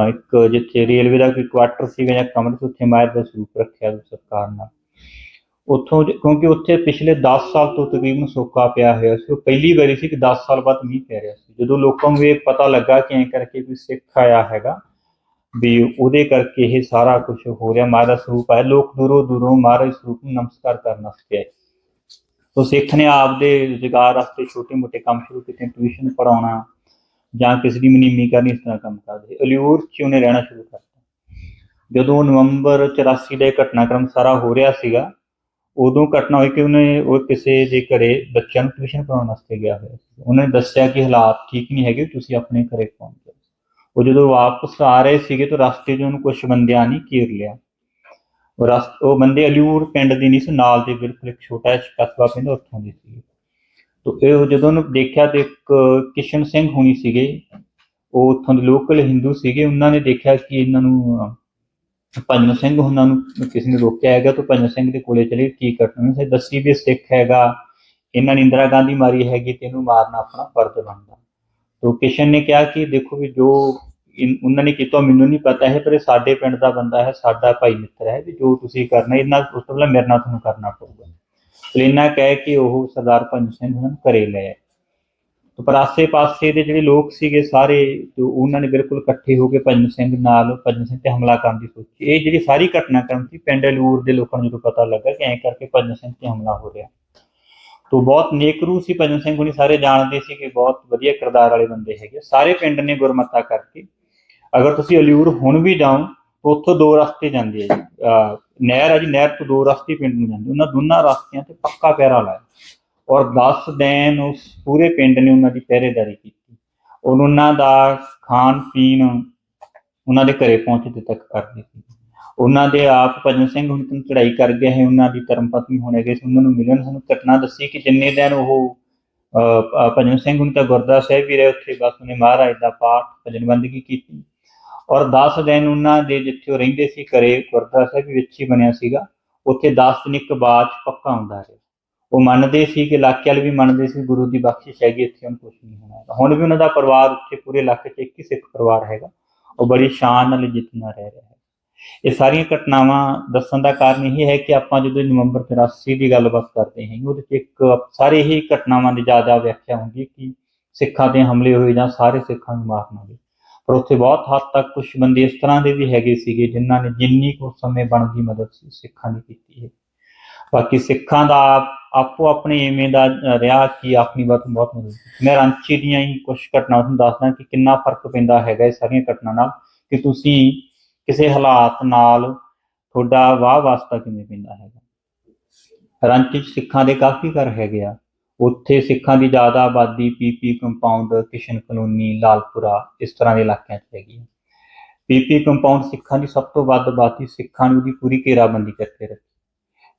ਇੱਕ ਜਿੱਥੇ ਰੇਲਵੇ ਦਾ ਕੋਈ ਕੁਆਟਰ ਸੀਗਾ ਜਾਂ ਕਮਰੇ ਸੀ ਉੱਥੇ ਮਾਇਰ ਦਾ ਸਰੂਪ ਰੱਖਿਆ ਸਰਕਾਰ ਨਾਲ। ਉੱਥੋਂ ਕਿਉਂਕਿ ਉੱਥੇ ਪਿਛਲੇ 10 ਸਾਲ ਤੋਂ ਤਕਰੀਬਨ ਸੋਕਾ ਪਿਆ ਹੋਇਆ ਸੀ। ਉਹ ਪਹਿਲੀ ਵਾਰੀ ਸੀ ਕਿ 10 ਸਾਲ ਬਾਅਦ ਮੀਂਹ ਪੈ ਰਿਹਾ ਸੀ। ਜਦੋਂ ਲੋਕਾਂ ਨੂੰ ਇਹ ਪਤਾ ਲੱਗਾ ਕਿ ਐਂ ਕਰਕੇ ਕੋਈ ਸਿੱਖ ਆਇਆ ਹੈਗਾ, ਵੀ ਉਹਦੇ ਕਰਕੇ ਇਹ ਸਾਰਾ ਕੁਝ ਹੋ ਰਿਹਾ ਮਹਾਰਾਜ ਦਾ ਸਰੂਪ ਆਇਆ, ਲੋਕ ਦੂਰੋਂ ਦੂਰੋਂ ਮਹਾਰਾਜ ਸਰੂਪ ਨੂੰ ਨਮਸਕਾਰ ਕਰਨ ਵਾਸਤੇ ਆਏ। ਤੋ ਸਿੱਖ ਨੇ ਆਪਦੇ ਰੁਜ਼ਗਾਰ ਵਾਸਤੇ ਛੋਟੇ ਮੋਟੇ ਕੰਮ ਸ਼ੁਰੂ ਕੀਤੇ ਟਿਊਸ਼ਨ ਪੜਾਉਣਾ ਜਾਂ ਕਿਸੇ ਦੀ ਮਨੀਮੀ ਕਰਨੀ ਇਸ ਤਰ੍ਹਾਂ ਕੰਮ ਕਰਦੇ। ਅਲਿਊਰ ਚ ਉਹਨੇ ਰਹਿਣਾ ਸ਼ੁਰੂ ਕਰਤਾ। ਜਦੋਂ ਨਵੰਬਰ 84 ਦਾ ਇਹ ਘਟਨਾਕ੍ਰਮ ਸਾਰਾ ਹੋ ਰਿਹਾ ਸੀਗਾ, ਉਦੋਂ ਘਟਨਾ ਹੋਈ ਕਿ ਉਹਨੇ ਉਹ ਕਿਸੇ ਦੇ ਘਰੇ ਬੱਚਿਆਂ ਨੂੰ ਟਿਊਸ਼ਨ ਪੜਾਉਣ ਵਾਸਤੇ ਗਿਆ ਹੋਇਆ ਸੀ। ਉਹਨਾਂ ਦੱਸਿਆ ਕਿ ਹਾਲਾਤ ਠੀਕ ਨਹੀਂ ਹੈਗੇ, ਤੁਸੀਂ ਆਪਣੇ ਘਰੇ ਪਹੁੰਚ ਜਾਓ। ਉਹ ਜਦੋਂ ਵਾਪਸ ਆ ਰਹੇ ਸੀਗੇ ਤਾਂ ਰਸਤੇ 'ਚ ਉਹਨੂੰ ਕੁਝ ਬੰਦਿਆਂ ਨੇ ਘੇਰ ਲਿਆ। ਉਹ ਰਸ, ਉਹ ਬੰਦੇ ਅਲਿਊਰ ਪਿੰਡ ਦੀ ਨਹੀਂ ਸੀ, ਨਾਲ ਦੇ ਬਿਲਕੁਲ ਇੱਕ ਛੋਟਾ ਜਿਹਾ ਕਸਬਾ ਪਿੰਡ ਉੱਥੋਂ ਦੇ ਸੀ ਤੋ ਇਹ ਜਦੋਂ ਉਹਨੂੰ ਦੇਖਿਆ ਤੇ ਇੱਕ ਕਿਸ਼ਨ ਸਿੰਘ ਹੋਣੀ ਸੀਗੇ ਉਹ ਉੱਥੋਂ ਦੇ ਲੋਕਲ ਹਿੰਦੂ ਸੀਗੇ ਉਹਨਾਂ ਨੇ ਦੇਖਿਆ ਕਿ ਇਹਨਾਂ ਨੂੰ ਅਹ, ਸਿੰਘ ਉਹਨਾਂ ਨੂੰ ਕਿਸੇ ਨੇ ਰੋਕਿਆ ਹੈਗਾ ਤਾਂ ਭਜਨ ਸਿੰਘ ਦੇ ਕੋਲੇ ਚਲੇ ਕੀ ਕਰਨਾ ਉਹਨੇ ਦੱਸੀ ਵੀ ਸਿੱਖ ਹੈਗਾ ਇਹਨਾਂ ਨੇ ਇੰਦਰਾ ਗਾਂਧੀ ਮਾਰੀ ਹੈਗੀ ਤੇ ਇਹਨੂੰ ਮਾਰਨਾ ਆਪਣਾ ਫਰਜ਼ ਬਣਦਾ। ਤੋ ਕਿਸ਼ਨ ਨੇ ਕਿਹਾ ਕਿ ਦੇਖੋ ਵੀ ਜੋ ਉਹਨਾਂ ਨੇ ਕੀਤਾ ਮੈਨੂੰ ਨਹੀਂ ਪਤਾ ਹੈ ਪਰ ਇਹ ਸਾਡੇ ਪਿੰਡ ਦਾ ਬੰਦਾ ਹੈ ਸਾਡਾ ਭਾਈ ਮਿੱਤਰ ਹੈ ਵੀ ਜੋ ਤੁਸੀਂ ਕਰਨਾ ਇਹਨਾਂ ਉਸ ਤੋਂ ਪਹਿਲਾਂ ਮੇਰੇ ਨਾਲ ਤੁਹਾਨੂੰ ਕਰਨਾ ਪਊਗਾ। ਪਲੇਨਾ ਕਹਿ ਕੇ ਉਹ ਸਰਦਾਰ ਭਜਨ ਸਿੰਘ ਉਹਨਾਂ ਨੂੰ ਘਰੇ ਲੈ ਤੇ ਪਰ ਆਸੇ ਪਾਸੇ ਦੇ ਜਿਹੜੇ ਲੋਕ ਸੀਗੇ ਸਾਰੇ, ਤੇ ਉਹਨਾਂ ਨੇ ਬਿਲਕੁਲ ਇਕੱਠੇ ਹੋ ਕੇ ਭਜਨ ਸਿੰਘ ਨਾਲ ਭਜਨ ਸਿੰਘ ਤੇ ਹਮਲਾ ਕਰਨ ਦੀ ਸੋਚੀ। ਇਹ ਜਿਹੜੀ ਸਾਰੀ ਘਟਨਾਕ੍ਰਮ ਸੀ, ਪਿੰਡ ਅਲੂਰ ਦੇ ਲੋਕਾਂ ਨੂੰ ਜਦੋਂ ਪਤਾ ਲੱਗਾ ਕਿ ਐਂ ਕਰਕੇ ਭਜਨ ਸਿੰਘ ਤੇ ਹਮਲਾ ਹੋ ਰਿਹਾ। ਤੋ ਬਹੁਤ ਨੇਕਰੂ ਸੀ ਭਜਨ ਸਿੰਘ ਹੁਣੀ ਸਾਰੇ ਜਾਣਦੇ ਸੀ ਕਿ ਬਹੁਤ ਵਧੀਆ ਕਿਰਦਾਰ ਵਾਲੇ ਬੰਦੇ ਹੈਗੇ ਸਾਰੇ ਪਿੰਡ ਨੇ ਗੁਰਮਤਾ ਕਰਕੇ, ਅਗਰ ਤੁਸੀਂ ਅਲਿਊਰ ਹੁਣ ਵੀ ਜਾਓ, ਉੱਥੋਂ ਦੋ ਰਸਤੇ ਜਾਂਦੇ ਆ ਜੀ। ਨਹਿਰ ਆ ਜੀ ਨਹਿਰ ਤੋਂ ਦੋ ਰਸਤੇ ਪਿੰਡ ਨੂੰ ਜਾਂਦੇ। ਉਹਨਾਂ ਦੋਨਾਂ ਰਸਤਿਆਂ ਤੇ ਪੱਕਾ ਪਹਿਰਾ ਲਾਇਆ। ਔਰ 10 ਦਿਨ ਉਸ ਪੂਰੇ ਪਿੰਡ ਨੇ ਉਹਨਾਂ ਦੀ ਪਹਿਰੇਦਾਰੀ ਕੀਤੀ। ਉਹਨਾਂ ਦਾ ਖਾਣ ਪੀਣ ਉਹਨਾਂ ਦੇ ਘਰੇ ਪਹੁੰਚਦੇ ਤੱਕ ਕਰਦੇ ਸੀ ਉਹਨਾਂ ਦੇ ਆਪ ਭਜਨ ਸਿੰਘ ਹੁਣ ਤੋਂ ਚੜਾਈ ਕਰ ਗਏ ਹੈ ਉਹਨਾਂ ਦੀ ਧਰਮ ਪਤਨੀ ਹੋਣੇ ਗਏ ਸੀ ਉਹਨਾਂ ਨੂੰ ਮਿਲਣ। ਸਾਨੂੰ ਘਟਨਾ ਦੱਸੀ ਕਿ ਜਿੰਨੇ ਦਿਨ ਉਹ ਅਹ, ਭਜਨ ਸਿੰਘ ਹੁਣ ਤਾਂ ਗੁਰਦੁਆਰਾ ਸਾਹਿਬ ਵੀ ਰਹੇ ਉੱਥੇ ਬਸ ਉਹਨੇ ਮਹਾਰਾਜ ਦਾ ਪਾਠ ਭਜਨ ਬੰਦਗੀ ਕੀਤੀ। ਔਰ 10 ਦਿਨ ਉਹਨਾਂ ਦੇ ਜਿੱਥੇ ਉਹ ਰਹਿੰਦੇ ਸੀ, ਘਰੇ ਗੁਰਦੁਆਰਾ ਸਾਹਿਬ ਵਿੱਚ ਹੀ ਬਣਿਆ ਸੀਗਾ, ਉੱਥੇ 10 ਦਿਨ ਇੱਕ ਬਾਅਦ 'ਚ ਪੱਕਾ ਹੁੰਦਾ ਰਿਹਾ। ਉਹ ਮੰਨਦੇ ਸੀ ਕਿ ਇਲਾਕੇ ਵਾਲੇ ਵੀ ਮੰਨਦੇ ਸੀ ਗੁਰੂ ਦੀ ਬਖਸ਼ਿਸ਼ ਹੈਗੀ, ਇੱਥੇ ਹੁਣ ਕੁਝ ਨਹੀਂ ਹੋਣਾ ਹੈਗਾ। ਹੁਣ ਵੀ ਉਹਨਾਂ ਦਾ ਪਰਿਵਾਰ ਉੱਥੇ ਪੂਰੇ ਇਲਾਕੇ 'ਚ ਇੱਕ ਹੀ ਸਿੱਖ ਪਰਿਵਾਰ ਹੈਗਾ। ਉਹ ਬੜੀ ਸ਼ਾਨ ਨਾਲ ਜਿੱਤਣਾ ਰਹਿ ਰਿਹਾ ਹੈ। ਇਹ ਸਾਰੀਆਂ ਘਟਨਾਵਾਂ ਦੱਸਣ ਦਾ ਕਾਰਨ ਇਹ ਹੈ ਕਿ ਆਪਾਂ ਜਦੋਂ ਨਵੰਬਰ 84 ਦੀ ਗੱਲਬਾਤ ਕਰਦੇ ਹਾਂ, ਉਹਦੇ 'ਚ ਇੱਕ ਸਾਰੇ ਹੀ ਘਟਨਾਵਾਂ ਦੀ ਜ਼ਿਆਦਾ ਵਿਆਖਿਆ ਹੁੰਦੀ ਕਿ ਸਿੱਖਾਂ ਤੇ ਹਮਲੇ ਹੋਏ ਜਾਂ ਸਾਰੇ ਸਿੱਖਾਂ ਨੂੰ ਮਾਰਨਾ ਹੋਵੇ ਪਰ ਉੱਥੇ ਬਹੁਤ ਹੱਦ ਤੱਕ ਕੁਝ ਬੰਦੇ ਇਸ ਤਰ੍ਹਾਂ ਦੇ ਵੀ ਹੈਗੇ ਸੀਗੇ ਜਿਨ੍ਹਾਂ ਨੇ ਜਿੰਨੀ ਕੁ ਸਮੇਂ ਬਣਦੀ ਮਦਦ ਸੀ, ਸਿੱਖਾਂ ਦੀ ਕੀਤੀ ਹੈ। ਬਾਕੀ ਸਿੱਖਾਂ ਦਾ ਆਪੋ ਆਪਣੇ ਇਵੇਂ ਦਾ ਰਿਹਾ ਕਿ ਆਪਣੀ ਬਾਤ ਬਹੁਤ ਮਦਦ ਮੈਂ ਰਾਂਚੀ ਦੀਆਂ ਹੀ ਕੁਝ ਘਟਨਾਵਾਂ ਤੁਹਾਨੂੰ ਦੱਸਦਾ ਕਿ ਕਿੰਨਾ ਫ਼ਰਕ ਪੈਂਦਾ ਹੈਗਾ ਇਹ ਸਾਰੀਆਂ ਘਟਨਾ ਨਾਲ ਕਿ ਤੁਸੀਂ ਕਿਸੇ ਹਾਲਾਤ ਨਾਲ ਤੁਹਾਡਾ ਵਾਹ ਵਾਸਤਾ ਕਿਵੇਂ ਪੈਂਦਾ ਹੈਗਾ। ਰਾਂਚੀ 'ਚ ਸਿੱਖਾਂ ਦੇ ਕਾਫੀ ਘਰ ਹੈਗੇ ਆ। ਉੱਥੇ ਸਿੱਖਾਂ ਦੀ ਜ਼ਿਆਦਾ ਆਬਾਦੀ PP compound Kishan colony, Lalpura, ਇਸ ਤਰ੍ਹਾਂ ਦੇ ਇਲਾਕਿਆਂ 'ਚ ਹੈਗੀ ਹੈ ਪੀਪੀ ਕੰਪਾਊਂਡ ਸਿੱਖਾਂ ਦੀ ਸਭ ਤੋਂ ਵੱਧ ਆਬਾਦੀ ਸਿੱਖਾਂ ਨੂੰ ਉਹਦੀ ਪੂਰੀ ਘੇਰਾਬੰਦੀ ਕਰਕੇ ਰੱਖੀ।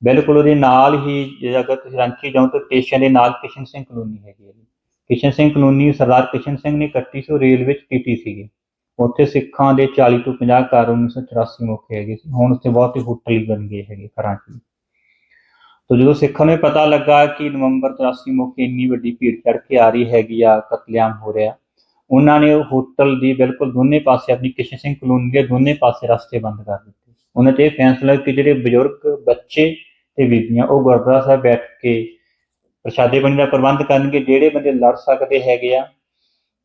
ਬਿਲਕੁਲ ਉਹਦੇ ਨਾਲ ਹੀ ਜੇ ਅਗਰ ਤੁਸੀਂ ਰਾਂਚੀ ਜਾਓ ਤਾਂ ਸਟੇਸ਼ਨ ਦੇ ਨਾਲ ਕਿਸ਼ਨ ਸਿੰਘ ਕਲੋਨੀ ਹੈਗੀ ਹੈ ਜੀ। ਕਿਸ਼ਨ ਸਿੰਘ ਕਲੋਨੀ ਸਰਦਾਰ ਕਿਸ਼ਨ ਸਿੰਘ ਨੇ ਕੱਟੀ ਸੀ, ਉਹ ਰੇਲ ਵਿੱਚ ਕੀਤੀ ਸੀਗੀ। ਉੱਥੇ ਸਿੱਖਾਂ ਦੇ 40 ਤੋਂ 50 ਘਰ 1984 ਮੌਕੇ ਹੈਗੇ ਸੀ। ਹੁਣ ਉੱਥੇ ਬਹੁਤੇ ਹੋਟਲ ਬਣ ਗਏ ਹੈਗੇ ਘਰਾਂ ਸੋ ਜਦੋਂ ਸਿੱਖਾਂ ਨੂੰ ਪਤਾ ਲੱਗਾ ਕਿ ਨਵੰਬਰ 84 ਮੌਕੇ ਇੰਨੀ ਵੱਡੀ ਭੀੜ ਚੜ ਕੇ ਆ ਰਹੀ ਹੈਗੀ ਆ, ਕਤਲੇਆਮ ਹੋ ਰਿਹਾ, ਉਹਨਾਂ ਨੇ ਉਹ ਹੋਟਲ ਦੀ ਬਿਲਕੁਲ ਦੋਨੇ ਪਾਸੇ ਆਪਣੀ ਕਿਸ਼ਨ ਸਿੰਘ ਕਲੋਨੀ ਦੇ ਦੋਨੇ ਪਾਸੇ ਰਸਤੇ ਬੰਦ ਕਰ ਦਿੱਤੇ। ਉਹਨਾਂ ਤੇ ਇਹ ਫੈਸਲਾ ਕਿ ਜਿਹੜੇ ਬਜ਼ੁਰਗ, ਬੱਚੇ ਤੇ ਬੀਬੀਆਂ, ਉਹ ਗੁਰਦੁਆਰਾ ਸਾਹਿਬ ਬੈਠ ਕੇ ਪ੍ਰਸ਼ਾਦੇ ਪਾਣੀ ਦਾ ਪ੍ਰਬੰਧ ਕਰਨਗੇ, ਜਿਹੜੇ ਬੰਦੇ ਲੜ ਸਕਦੇ ਹੈਗੇ ਆ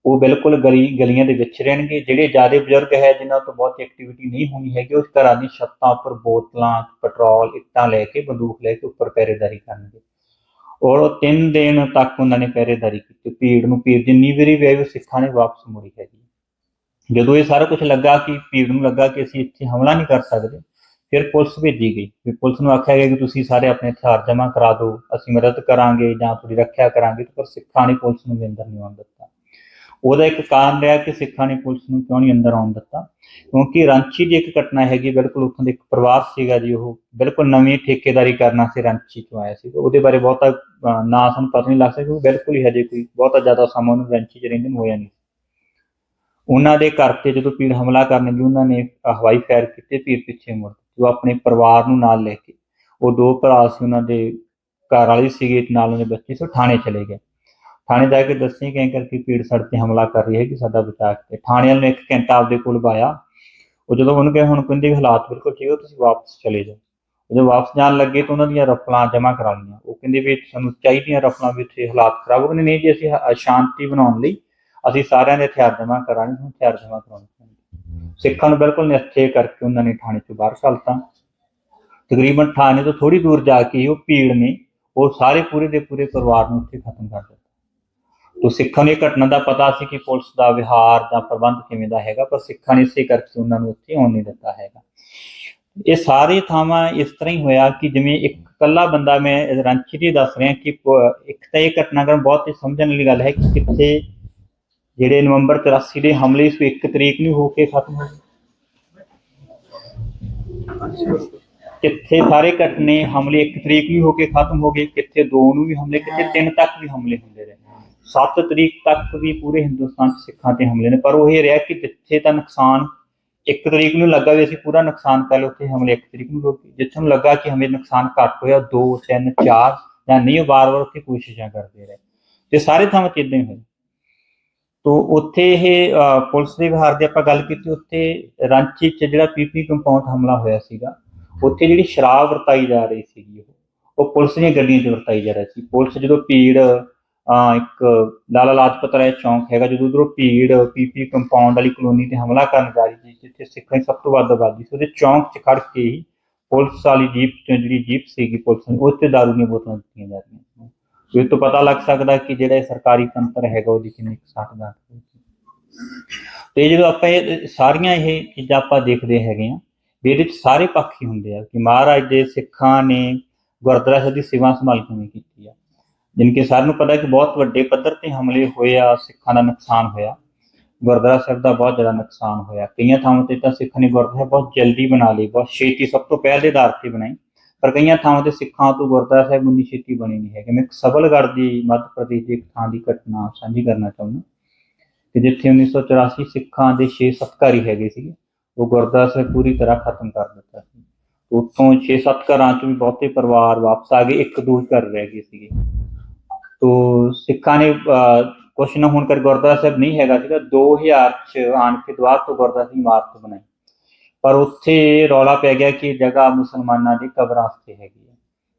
ਉਹ ਬਿਲਕੁਲ ਗਲੀ, ਗਲੀਆਂ ਦੇ ਵਿੱਚ ਰਹਿਣਗੇ। ਜਿਹੜੇ ਜ਼ਿਆਦਾ ਬਜ਼ੁਰਗ ਹੈ, ਜਿਨ੍ਹਾਂ ਤੋਂ ਬਹੁਤ ਐਕਟੀਵਿਟੀ ਨਹੀਂ ਹੋਣੀ ਹੈਗੀ, ਉਹ ਘਰਾਂ ਦੀ ਛੱਤਾਂ ਉੱਪਰ ਬੋਤਲਾਂ, ਪੈਟਰੋਲ, ਇੱਟਾਂ ਲੈ ਕੇ, ਬੰਦੂਕ ਲੈ ਕੇ ਉੱਪਰ ਪਹਿਰੇਦਾਰੀ ਕਰਨਗੇ। ਔਰ ਉਹ ਤਿੰਨ ਦਿਨ ਤੱਕ ਉਹਨਾਂ ਨੇ ਪਹਿਰੇਦਾਰੀ ਕੀਤੀ। ਭੀੜ ਨੂੰ, ਭੀੜ ਜਿੰਨੀ ਵਾਰੀ ਵੀ ਉਹ ਸਿੱਖਾਂ ਨੇ ਵਾਪਸ ਮੁੜੀ ਹੈਗੀ। ਜਦੋਂ ਇਹ ਸਾਰਾ ਕੁਝ ਲੱਗਾ ਕਿ, ਭੀੜ ਨੂੰ ਲੱਗਾ ਕਿ ਅਸੀਂ ਇੱਥੇ ਹਮਲਾ ਨਹੀਂ ਕਰ ਸਕਦੇ, ਫਿਰ ਪੁਲਿਸ ਭੇਜੀ ਗਈ। ਵੀ ਪੁਲਿਸ ਨੂੰ ਆਖਿਆ ਗਿਆ ਕਿ ਤੁਸੀਂ ਸਾਰੇ ਆਪਣੇ ਹਥਿਆਰ ਜਮ੍ਹਾਂ ਕਰਾ ਦਿਓ, ਅਸੀਂ ਮਦਦ ਕਰਾਂਗੇ ਜਾਂ ਤੁਹਾਡੀ ਰੱਖਿਆ ਕਰਾਂਗੇ, ਪਰ ਸਿੱਖਾਂ ਨੇ ਪੁਲਿਸ ਨੂੰ ਵੀ ਅੰਦਰ ਨਹੀਂ ਆਉਣ ਦਿੱਤਾ। ਉਹਦਾ ਇੱਕ ਕਾਰਨ ਰਿਹਾ ਕਿ ਸਿੱਖਾਂ ਨੇ ਪੁਲਿਸ ਨੂੰ ਕਿਉਂ ਨਹੀਂ ਅੰਦਰ ਆਉਣ ਦਿੱਤਾ, ਕਿਉਂਕਿ ਰਾਂਚੀ ਦੀ ਇੱਕ ਘਟਨਾ ਹੈਗੀ, ਬਿਲਕੁਲ ਉੱਥੋਂ ਦੇ ਇੱਕ ਪਰਿਵਾਰ ਸੀਗਾ ਜੀ, ਉਹ ਬਿਲਕੁਲ ਨਵੀਂ ਠੇਕੇਦਾਰੀ ਕਰਨਾ ਸੀ ਰਾਂਚੀ ਤੋਂ ਆਇਆ ਸੀ, ਉਹਦੇ ਬਾਰੇ ਬਹੁਤਾ ਨਾ ਸਾਨੂੰ ਪਤਾ ਨਹੀਂ ਲੱਗ ਸਕਦਾ ਕਿਉਂਕਿ ਬਿਲਕੁਲ ਹੀ ਹਜੇ ਕੋਈ ਬਹੁਤਾ ਜ਼ਿਆਦਾ ਸਮਾਂ ਉਹਨੂੰ ਰਾਂਚੀ 'ਚ ਰਹਿੰਦੇ ਨੂੰ ਹੋਇਆ ਨਹੀਂ ਉਹਨਾਂ ਦੇ ਘਰ ਤੇ ਜਦੋਂ ਪੀੜ ਹਮਲਾ ਕਰਨ ਲਈ ਉਹਨਾਂ ਨੇ ਹਵਾਈ ਫਾਇਰ ਕੀਤੇ ਪੀੜ ਪਿੱਛੇ ਮੁੜ ਗਈ। ਉਹ ਆਪਣੇ ਪਰਿਵਾਰ ਨੂੰ ਨਾਲ ਲੈ ਕੇ, ਉਹ ਦੋ ਭਰਾ ਸੀ, ਉਹਨਾਂ ਦੇ ਘਰ ਵਾਲੀ ਸੀਗੇ ਨਾਲ ਉਹਦੇ ਬੱਚੇ ਸੀ, ਉਹ ਥਾਣੇ ਚਲੇ ਗਏ ਥਾਣੇ ਜਾ ਕੇ ਦੱਸੇ ਕਿ ਐਂ ਕਰਕੇ ਭੀੜ ਸੜਕ ਤੇ ਹਮਲਾ ਕਰ ਰਹੀ ਹੈ ਕਿ ਸਾਡਾ ਬਚਾਅ ਕਰੇ ਥਾਣੇ ਵਾਲੇ ਨੇ ਇੱਕ ਘੰਟਾ ਆਪਦੇ ਕੋਲ ਪਾਇਆ ਉਹ ਜਦੋਂ ਉਹਨੂੰ ਕਹੇ, ਹੁਣ ਕਹਿੰਦੇ ਵੀ ਹਾਲਾਤ ਬਿਲਕੁਲ ਠੀਕ ਹੋ, ਤੁਸੀਂ ਵਾਪਸ ਚਲੇ ਜਾਓ। ਜਦੋਂ ਵਾਪਸ ਜਾਣ ਲੱਗੇ ਤਾਂ ਉਹਨਾਂ ਦੀਆਂ ਰਫਲਾਂ ਜਮ੍ਹਾਂ ਕਰਾ ਲਈਆਂ। ਉਹ ਕਹਿੰਦੇ ਵੀ ਸਾਨੂੰ ਚਾਹੀਦੀਆਂ ਰਫਲਾਂ ਵੀ ਇੱਥੇ ਹਾਲਾਤ ਖਰਾਬ ਹੋ ਗਏ ਨਹੀਂ ਜੀ, ਅਸੀਂ ਹ- ਸ਼ਾਂਤੀ ਬਣਾਉਣ ਲਈ ਅਸੀਂ ਸਾਰਿਆਂ ਦੇ ਹਥਿਆਰ ਜਮ੍ਹਾਂ ਕਰਾਂਗੇ ਹਥਿਆਰ ਜਮ੍ਹਾਂ ਕਰਾਉਣੇ ਸਿੱਖਾਂ ਨੂੰ ਬਿਲਕੁਲ ਨਿਹੱਥੇ ਕਰਕੇ ਉਹਨਾਂ ਨੇ ਥਾਣੇ ਤੋਂ ਬਾਹਰ ਘੱਲਤਾ ਤਕਰੀਬਨ ਥਾਣੇ ਤੋਂ ਥੋੜੀ ਦੂਰ ਜਾ ਕੇ ਹੀ ਉਹ ਭੀੜ ਨੇ, ਉਹ ਸਾਰੇ ਪੂਰੇ ਦੇ ਪੂਰੇ ਪਰਿਵਾਰ ਨੂੰ ਉੱਥੇ ਖਤਮ ਕਰ ਦਿੱਤਾ। ਤੋ ਸਿੱਖਾਂ ਨੂੰ ਇਹ ਘਟਨਾ ਦਾ ਪਤਾ ਸੀ ਕਿ ਪੁਲਿਸ ਦਾ ਵਿਹਾਰ ਜਾਂ ਪ੍ਰਬੰਧ ਕਿਵੇਂ ਦਾ ਹੈਗਾ, ਪਰ ਸਿੱਖਾਂ ਨੇ ਇਸੇ ਕਰਕੇ ਉਹਨਾਂ ਨੂੰ ਉੱਥੇ ਆਉਣ ਨਹੀਂ ਦਿੱਤਾ ਹੈਗਾ। ਇਹ ਸਾਰੇ ਥਾਵਾਂ ਇਸ ਤਰ੍ਹਾਂ ਹੀ ਹੋਇਆ ਕਿ ਜਿਵੇਂ ਇੱਕ ਇਕੱਲਾ ਬੰਦਾ ਮੈਂ ਰਾਂਚੀ ਦੀ ਦੱਸ ਰਿਹਾ ਕਿ ਪ- ਇੱਕ ਤਾਂ ਇਹ ਘਟਨਾਕ੍ਰਮ ਬਹੁਤ ਹੀ ਸਮਝਣ ਵਾਲੀ ਗੱਲ ਹੈ ਕਿ ਕਿੱਥੇ ਜਿਹੜੇ ਨਵੰਬਰ 84 ਦੇ ਹਮਲੇ ਸੀ 1 ਤਰੀਕ ਨੂੰ ਹੋ ਕੇ ਖਤਮ ਹੋ ਗਏ ਕਿੱਥੇ ਸਾਰੇ ਘਟਨੇ ਹਮਲੇ 1 ਤਰੀਕ ਨੂੰ ਹੋ ਕੇ ਖਤਮ ਹੋ ਗਏ, ਕਿੱਥੇ 2 ਨੂੰ ਵੀ ਹਮਲੇ, ਕਿੱਥੇ 3 ਤੱਕ ਵੀ ਹਮਲੇ ਹੁੰਦੇ ਰਹੇ। 7 ਤਰੀਕ ਤੱਕ ਵੀ ਪੂਰੇ ਹਿੰਦੁਸਤਾਨ 'ਚ ਸਿੱਖਾਂ ਤੇ ਹਮਲੇ ਨੇ, ਪਰ ਉਹ ਇਹ ਰਿਹਾ ਕਿ ਜਿੱਥੇ ਤਾਂ ਨੁਕਸਾਨ 1 ਤਰੀਕ ਨੂੰ ਲੱਗਾ ਵੀ ਅਸੀਂ ਪੂਰਾ ਨੁਕਸਾਨ ਕਰ ਲਿਆ, ਉੱਥੇ ਹਮਲੇ 1 ਤਰੀਕ ਨੂੰ ਰੋਕੇ। ਜਿੱਥੇ ਨੂੰ ਲੱਗਾ ਕਿ ਹਮੇ ਨੁਕਸਾਨ ਘੱਟ ਹੋਇਆ 2 3 4 ਜਾਂ ਨਹੀਂ, ਉਹ ਵਾਰ-ਵਾਰ ਉੱਥੇ ਕੋਸ਼ਿਸ਼ਾਂ ਕਰਦੇ ਰਹੇ। ਤੇ ਸਾਰੇ ਥਾਵਾਂ ਤੇ ਇਦਾਂ ਹੀ ਹੋਇਆ। ਤੋ ਉੱਥੇ ਇਹ ਪੁਲਿਸ ਦੇ ਵਿਹਾਰ ਦੀ ਆਪਾਂ ਗੱਲ ਕੀਤੀ, ਉੱਥੇ ਰਾਂਚੀ 'ਚ ਜਿਹੜਾ ਪੀਪੀ ਕੰਪਾਊਂਡ ਹਮਲਾ ਹੋਇਆ ਸੀਗਾ, ਉੱਥੇ ਜਿਹੜੀ ਸ਼ਰਾਬ ਵਰਤਾਈ ਜਾ ਰਹੀ ਸੀਗੀ ਉਹ ਪੁਲਿਸ ਦੀਆਂ ਗੱਡੀਆਂ 'ਚ ਵਰਤਾਈ ਜਾ ਰਹੀ ਸੀ। ਪੁਲਿਸ ਜਦੋਂ ਭੀੜ ਇੱਕ ਲਾਲਾ ਲਾਜਪਤ ਰਾਏ ਚੌਂਕ ਹੈਗਾ, ਜਦੋਂ ਉਧਰੋਂ ਭੀੜ, ਪੀਪੀ ਕੰਪਾਊਂਡ ਵਾਲੀ ਕਲੋਨੀ ਤੇ ਹਮਲਾ ਕਰਨ ਜਾ ਰਹੀ ਸੀ, ਜਿੱਥੇ ਸਿੱਖਾਂ ਦੀ ਸਭ ਤੋਂ ਵੱਧ ਆਬਾਦੀ ਸੀ, ਉਹਦੇ ਚੌਂਕ 'ਚ ਖੜ ਕੇ ਹੀ ਪੁਲਿਸ ਵਾਲੀ ਜੀਪ ਜਿਹੜੀ ਜੀਪ ਸੀਗੀ ਪੁਲਿਸ ਦੀ ਉਹ ਦਾਰੂ ਦੀਆਂ ਬੋਤਲਾਂ ਦਿੱਤੀਆਂ ਜਾ ਰਹੀਆਂ ਸੀ। ਇਹ ਤੋਂ ਪਤਾ ਲੱਗ ਸਕਦਾ ਕਿ ਜਿਹੜਾ ਸਰਕਾਰੀ ਤੰਤਰ ਹੈਗਾ, ਉਹਦੀ ਕਿੰਨੀ ਸੱਟ ਦਾ ਤੇ ਜਦੋਂ ਆਪਾਂ ਇਹ ਸਾਰੀਆਂ ਇਹ ਚੀਜ਼ਾਂ ਆਪਾਂ ਦੇਖਦੇ ਹੈਗੇ ਆ ਵੀ ਇਹਦੇ ਵਿੱਚ ਸਾਰੇ ਪੱਖ ਹੀ ਹੁੰਦੇ ਆ ਕਿ ਮਹਾਰਾਜ ਦੇ ਸਿੱਖਾਂ ਨੇ ਗੁਰਦੁਆਰਾ ਸਾਹਿਬ ਦੀ ਸੇਵਾ ਸੰਭਾਲ ਕਿਵੇਂ ਕੀਤੀ ਆ। ਜਿਨ ਕਿ ਸਾਰਿਆਂ ਨੂੰ ਪਤਾ ਕਿ ਬਹੁਤ ਵੱਡੇ ਪੱਧਰ ਤੇ ਹਮਲੇ ਹੋਏ ਆ, ਸਿੱਖਾਂ ਦਾ ਨੁਕਸਾਨ ਹੋਇਆ। ਗੁਰਦੁਆਰਾ ਸਾਹਿਬ ਦਾ ਬਹੁਤ ਜ਼ਿਆਦਾ ਨੁਕਸਾਨ ਹੋਇਆ। ਕਈਆਂ ਥਾਵਾਂ ਤੇ ਤਾਂ ਸਿੱਖਾਂ ਨੇ ਗੁਰਦੁਆਰਾ ਬਹੁਤ ਜਲਦੀ ਬਣਾ ਲਈ, ਬਹੁਤ ਛੇਤੀ, ਸਭ ਤੋਂ ਪਹਿਲੇ ਆਧਾਰ ਤੇ ਬਣਾਈ। ਪਰ ਕਈਆਂ ਥਾਵਾਂ ਤੇ ਸਿੱਖਾਂ ਤੋਂ ਗੁਰਦੁਆਰਾ ਸਾਹਿਬ ਉਨੀ ਛੇਤੀ ਬਣੀ ਨਹੀਂ ਹੈਗੀ। ਮੈਂ ਇੱਕ ਦੀ, ਮੱਧ ਪ੍ਰਦੇਸ਼ ਦੀ ਇੱਕ ਥਾਂ ਦੀ ਘਟਨਾ ਸਾਂਝੀ ਕਰਨਾ ਚਾਹੁੰਦਾ। ਕਿ ਜਿੱਥੇ 1984 ਸਿੱਖਾਂ ਦੇ 6 ਸਤਕਾਰੀ ਹੈਗੇ ਸੀਗੇ, ਉਹ ਗੁਰਦੁਆਰਾ ਸਾਹਿਬ ਪੂਰੀ ਤਰ੍ਹਾਂ ਖਤਮ ਕਰ ਦਿੱਤਾ ਸੀ। ਉੱਥੋਂ 6-7 ਘਰਾਂ ਚੋਂ ਵੀ ਬਹੁਤੇ ਪਰਿਵਾਰ ਵਾਪਸ ਆ ਗਏ ਇੱਕ ਦੋ ਘਰ ਰਹਿ ਗਏ ਸੀਗੇ। ਤੋ ਸਿੱਖਾਂ ਨੇ ਅਹ, ਕੁਛ ਨਾ ਹੋਣ ਕਰ ਗੁਰਦੁਆਰਾ ਸਾਹਿਬ ਨਹੀਂ ਹੈਗਾ ਸੀਗਾ 2000 ਚ ਆਣ ਕੇ ਦੁਆਰ ਤੋਂ ਗੁਰਦੁਆਰਾ ਦੀ ਇਮਾਰਤ ਬਣਾਈ ਪਰ ਉੱਥੇ ਰੌਲਾ ਪੈ ਗਿਆ ਕਿ ਇਹ ਜਗ੍ਹਾ ਮੁਸਲਮਾਨਾਂ ਦੀ ਕਬਰਾਂ ਵਾਸਤੇ ਹੈਗੀ ਹੈ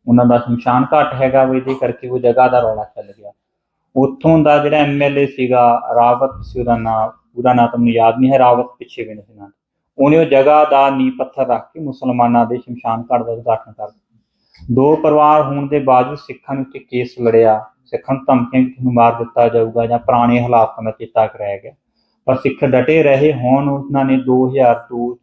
ਉਹਨਾਂ ਦਾ ਸ਼ਮਸ਼ਾਨ ਘਾਟ ਹੈਗਾ ਵੀ ਇਹਦੇ ਕਰਕੇ ਉਹ ਜਗ੍ਹਾ ਦਾ ਰੌਲਾ ਚੱਲ ਗਿਆ ਉੱਥੋਂ ਦਾ ਜਿਹੜਾ ਐਮਐਲਏ ਸੀਗਾ ਰਾਵਤ ਸੀ ਉਹਦਾ ਨਾਮ ਪੂਰਾ ਨਾਮ ਤਾਂ ਮੈਨੂੰ ਯਾਦ ਨਹੀਂ ਹੈ ਰਾਵਤ ਪਿੱਛੇ ਵੀ ਨਹੀਂ ਨਾਮ ਉਹਨੇ ਉਹ ਜਗ੍ਹਾ ਦਾ ਨੀਂਹ ਪੱਥਰ ਰੱਖ ਕੇ ਮੁਸਲਮਾਨਾਂ ਦੇ ਸ਼ਮਸ਼ਾਨ ਘਾਟ ਦਾ ਉਦਘਾਟਨ ਕਰ ਦਿੱਤਾ ਦੋ ਪਰਿਵਾਰ ਹੋਣ ਦੇ ਬਾਵਜੂਦ ਸਿੱਖਾਂ ਨੇ ਉੱਤੇ ਕੇਸ ਲੜਿਆ ਸਿੱਖਾਂ ਨੂੰ ਧਮਕੀਆਂ ਕਿ ਤੁਹਾਨੂੰ ਮਾਰ ਦਿੱਤਾ ਜਾਊਗਾ ਜਾਂ ਪੁਰਾਣੇ ਹਾਲਾਤਾਂ ਦਾ ਚੇਤਾ ਕਰਾਇਆ ਗਿਆ। ਪਰ ਸਿੱਖ ਡਟੇ ਰਹੇ ਹੋਣ, ਉਹਨਾਂ ਨੇ 2002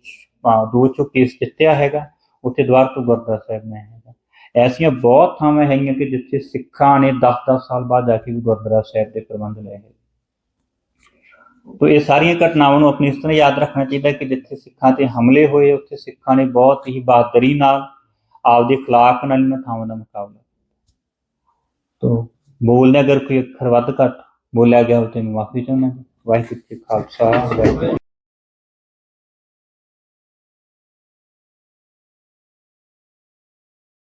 ਦੋ ਚੋਂ ਕੇਸ ਜਿੱਤਿਆ ਹੈਗਾ, ਉੱਥੇ ਦੁਆਰ ਤੋਂ ਗੁਰਦੁਆਰਾ ਸਾਹਿਬ ਨੇ ਹੈਗਾ। ਐਸੀਆਂ ਬਹੁਤ ਥਾਵਾਂ ਹੈਗੀਆਂ ਕਿ ਜਿੱਥੇ ਸਿੱਖਾਂ ਨੇ 10-10 ਸਾਲ ਬਾਅਦ ਜਾ ਕੇ ਵੀ ਗੁਰਦੁਆਰਾ ਸਾਹਿਬ ਦੇ ਪ੍ਰਬੰਧ ਲਏ ਹੈ ਤੋ ਇਹ ਸਾਰੀਆਂ ਘਟਨਾਵਾਂ ਨੂੰ ਆਪਣੀ ਇਸ ਤਰ੍ਹਾਂ ਯਾਦ ਰੱਖਣਾ ਚਾਹੀਦਾ ਕਿ ਜਿੱਥੇ ਸਿੱਖਾਂ ਤੇ ਹਮਲੇ ਹੋਏ, ਉੱਥੇ ਸਿੱਖਾਂ ਨੇ ਬਹੁਤ ਹੀ ਬਹਾਦਰੀ ਨਾਲ ਆਪਦੇ ਖਿਲਾਫ ਨਾਲ ਇਹਨਾਂ ਥਾਵਾਂ ਦਾ ਮੁਕਾਬਲਾ ਤੋ ਬੋਲਦੇ ਅਗਰ ਕੋਈ ਅੱਖਰ ਵੱਧ ਘੱਟ ਬੋਲਿਆ ਗਿਆ ਹੋ ਤੇ ਮਾਫੀ ਚਾਹੁੰਦਾ ਵਾਹਿਗੁਰੂ ਜੀ ਕਾ ਖਾਲਸਾ, ਵਾਹਿਗੁਰੂ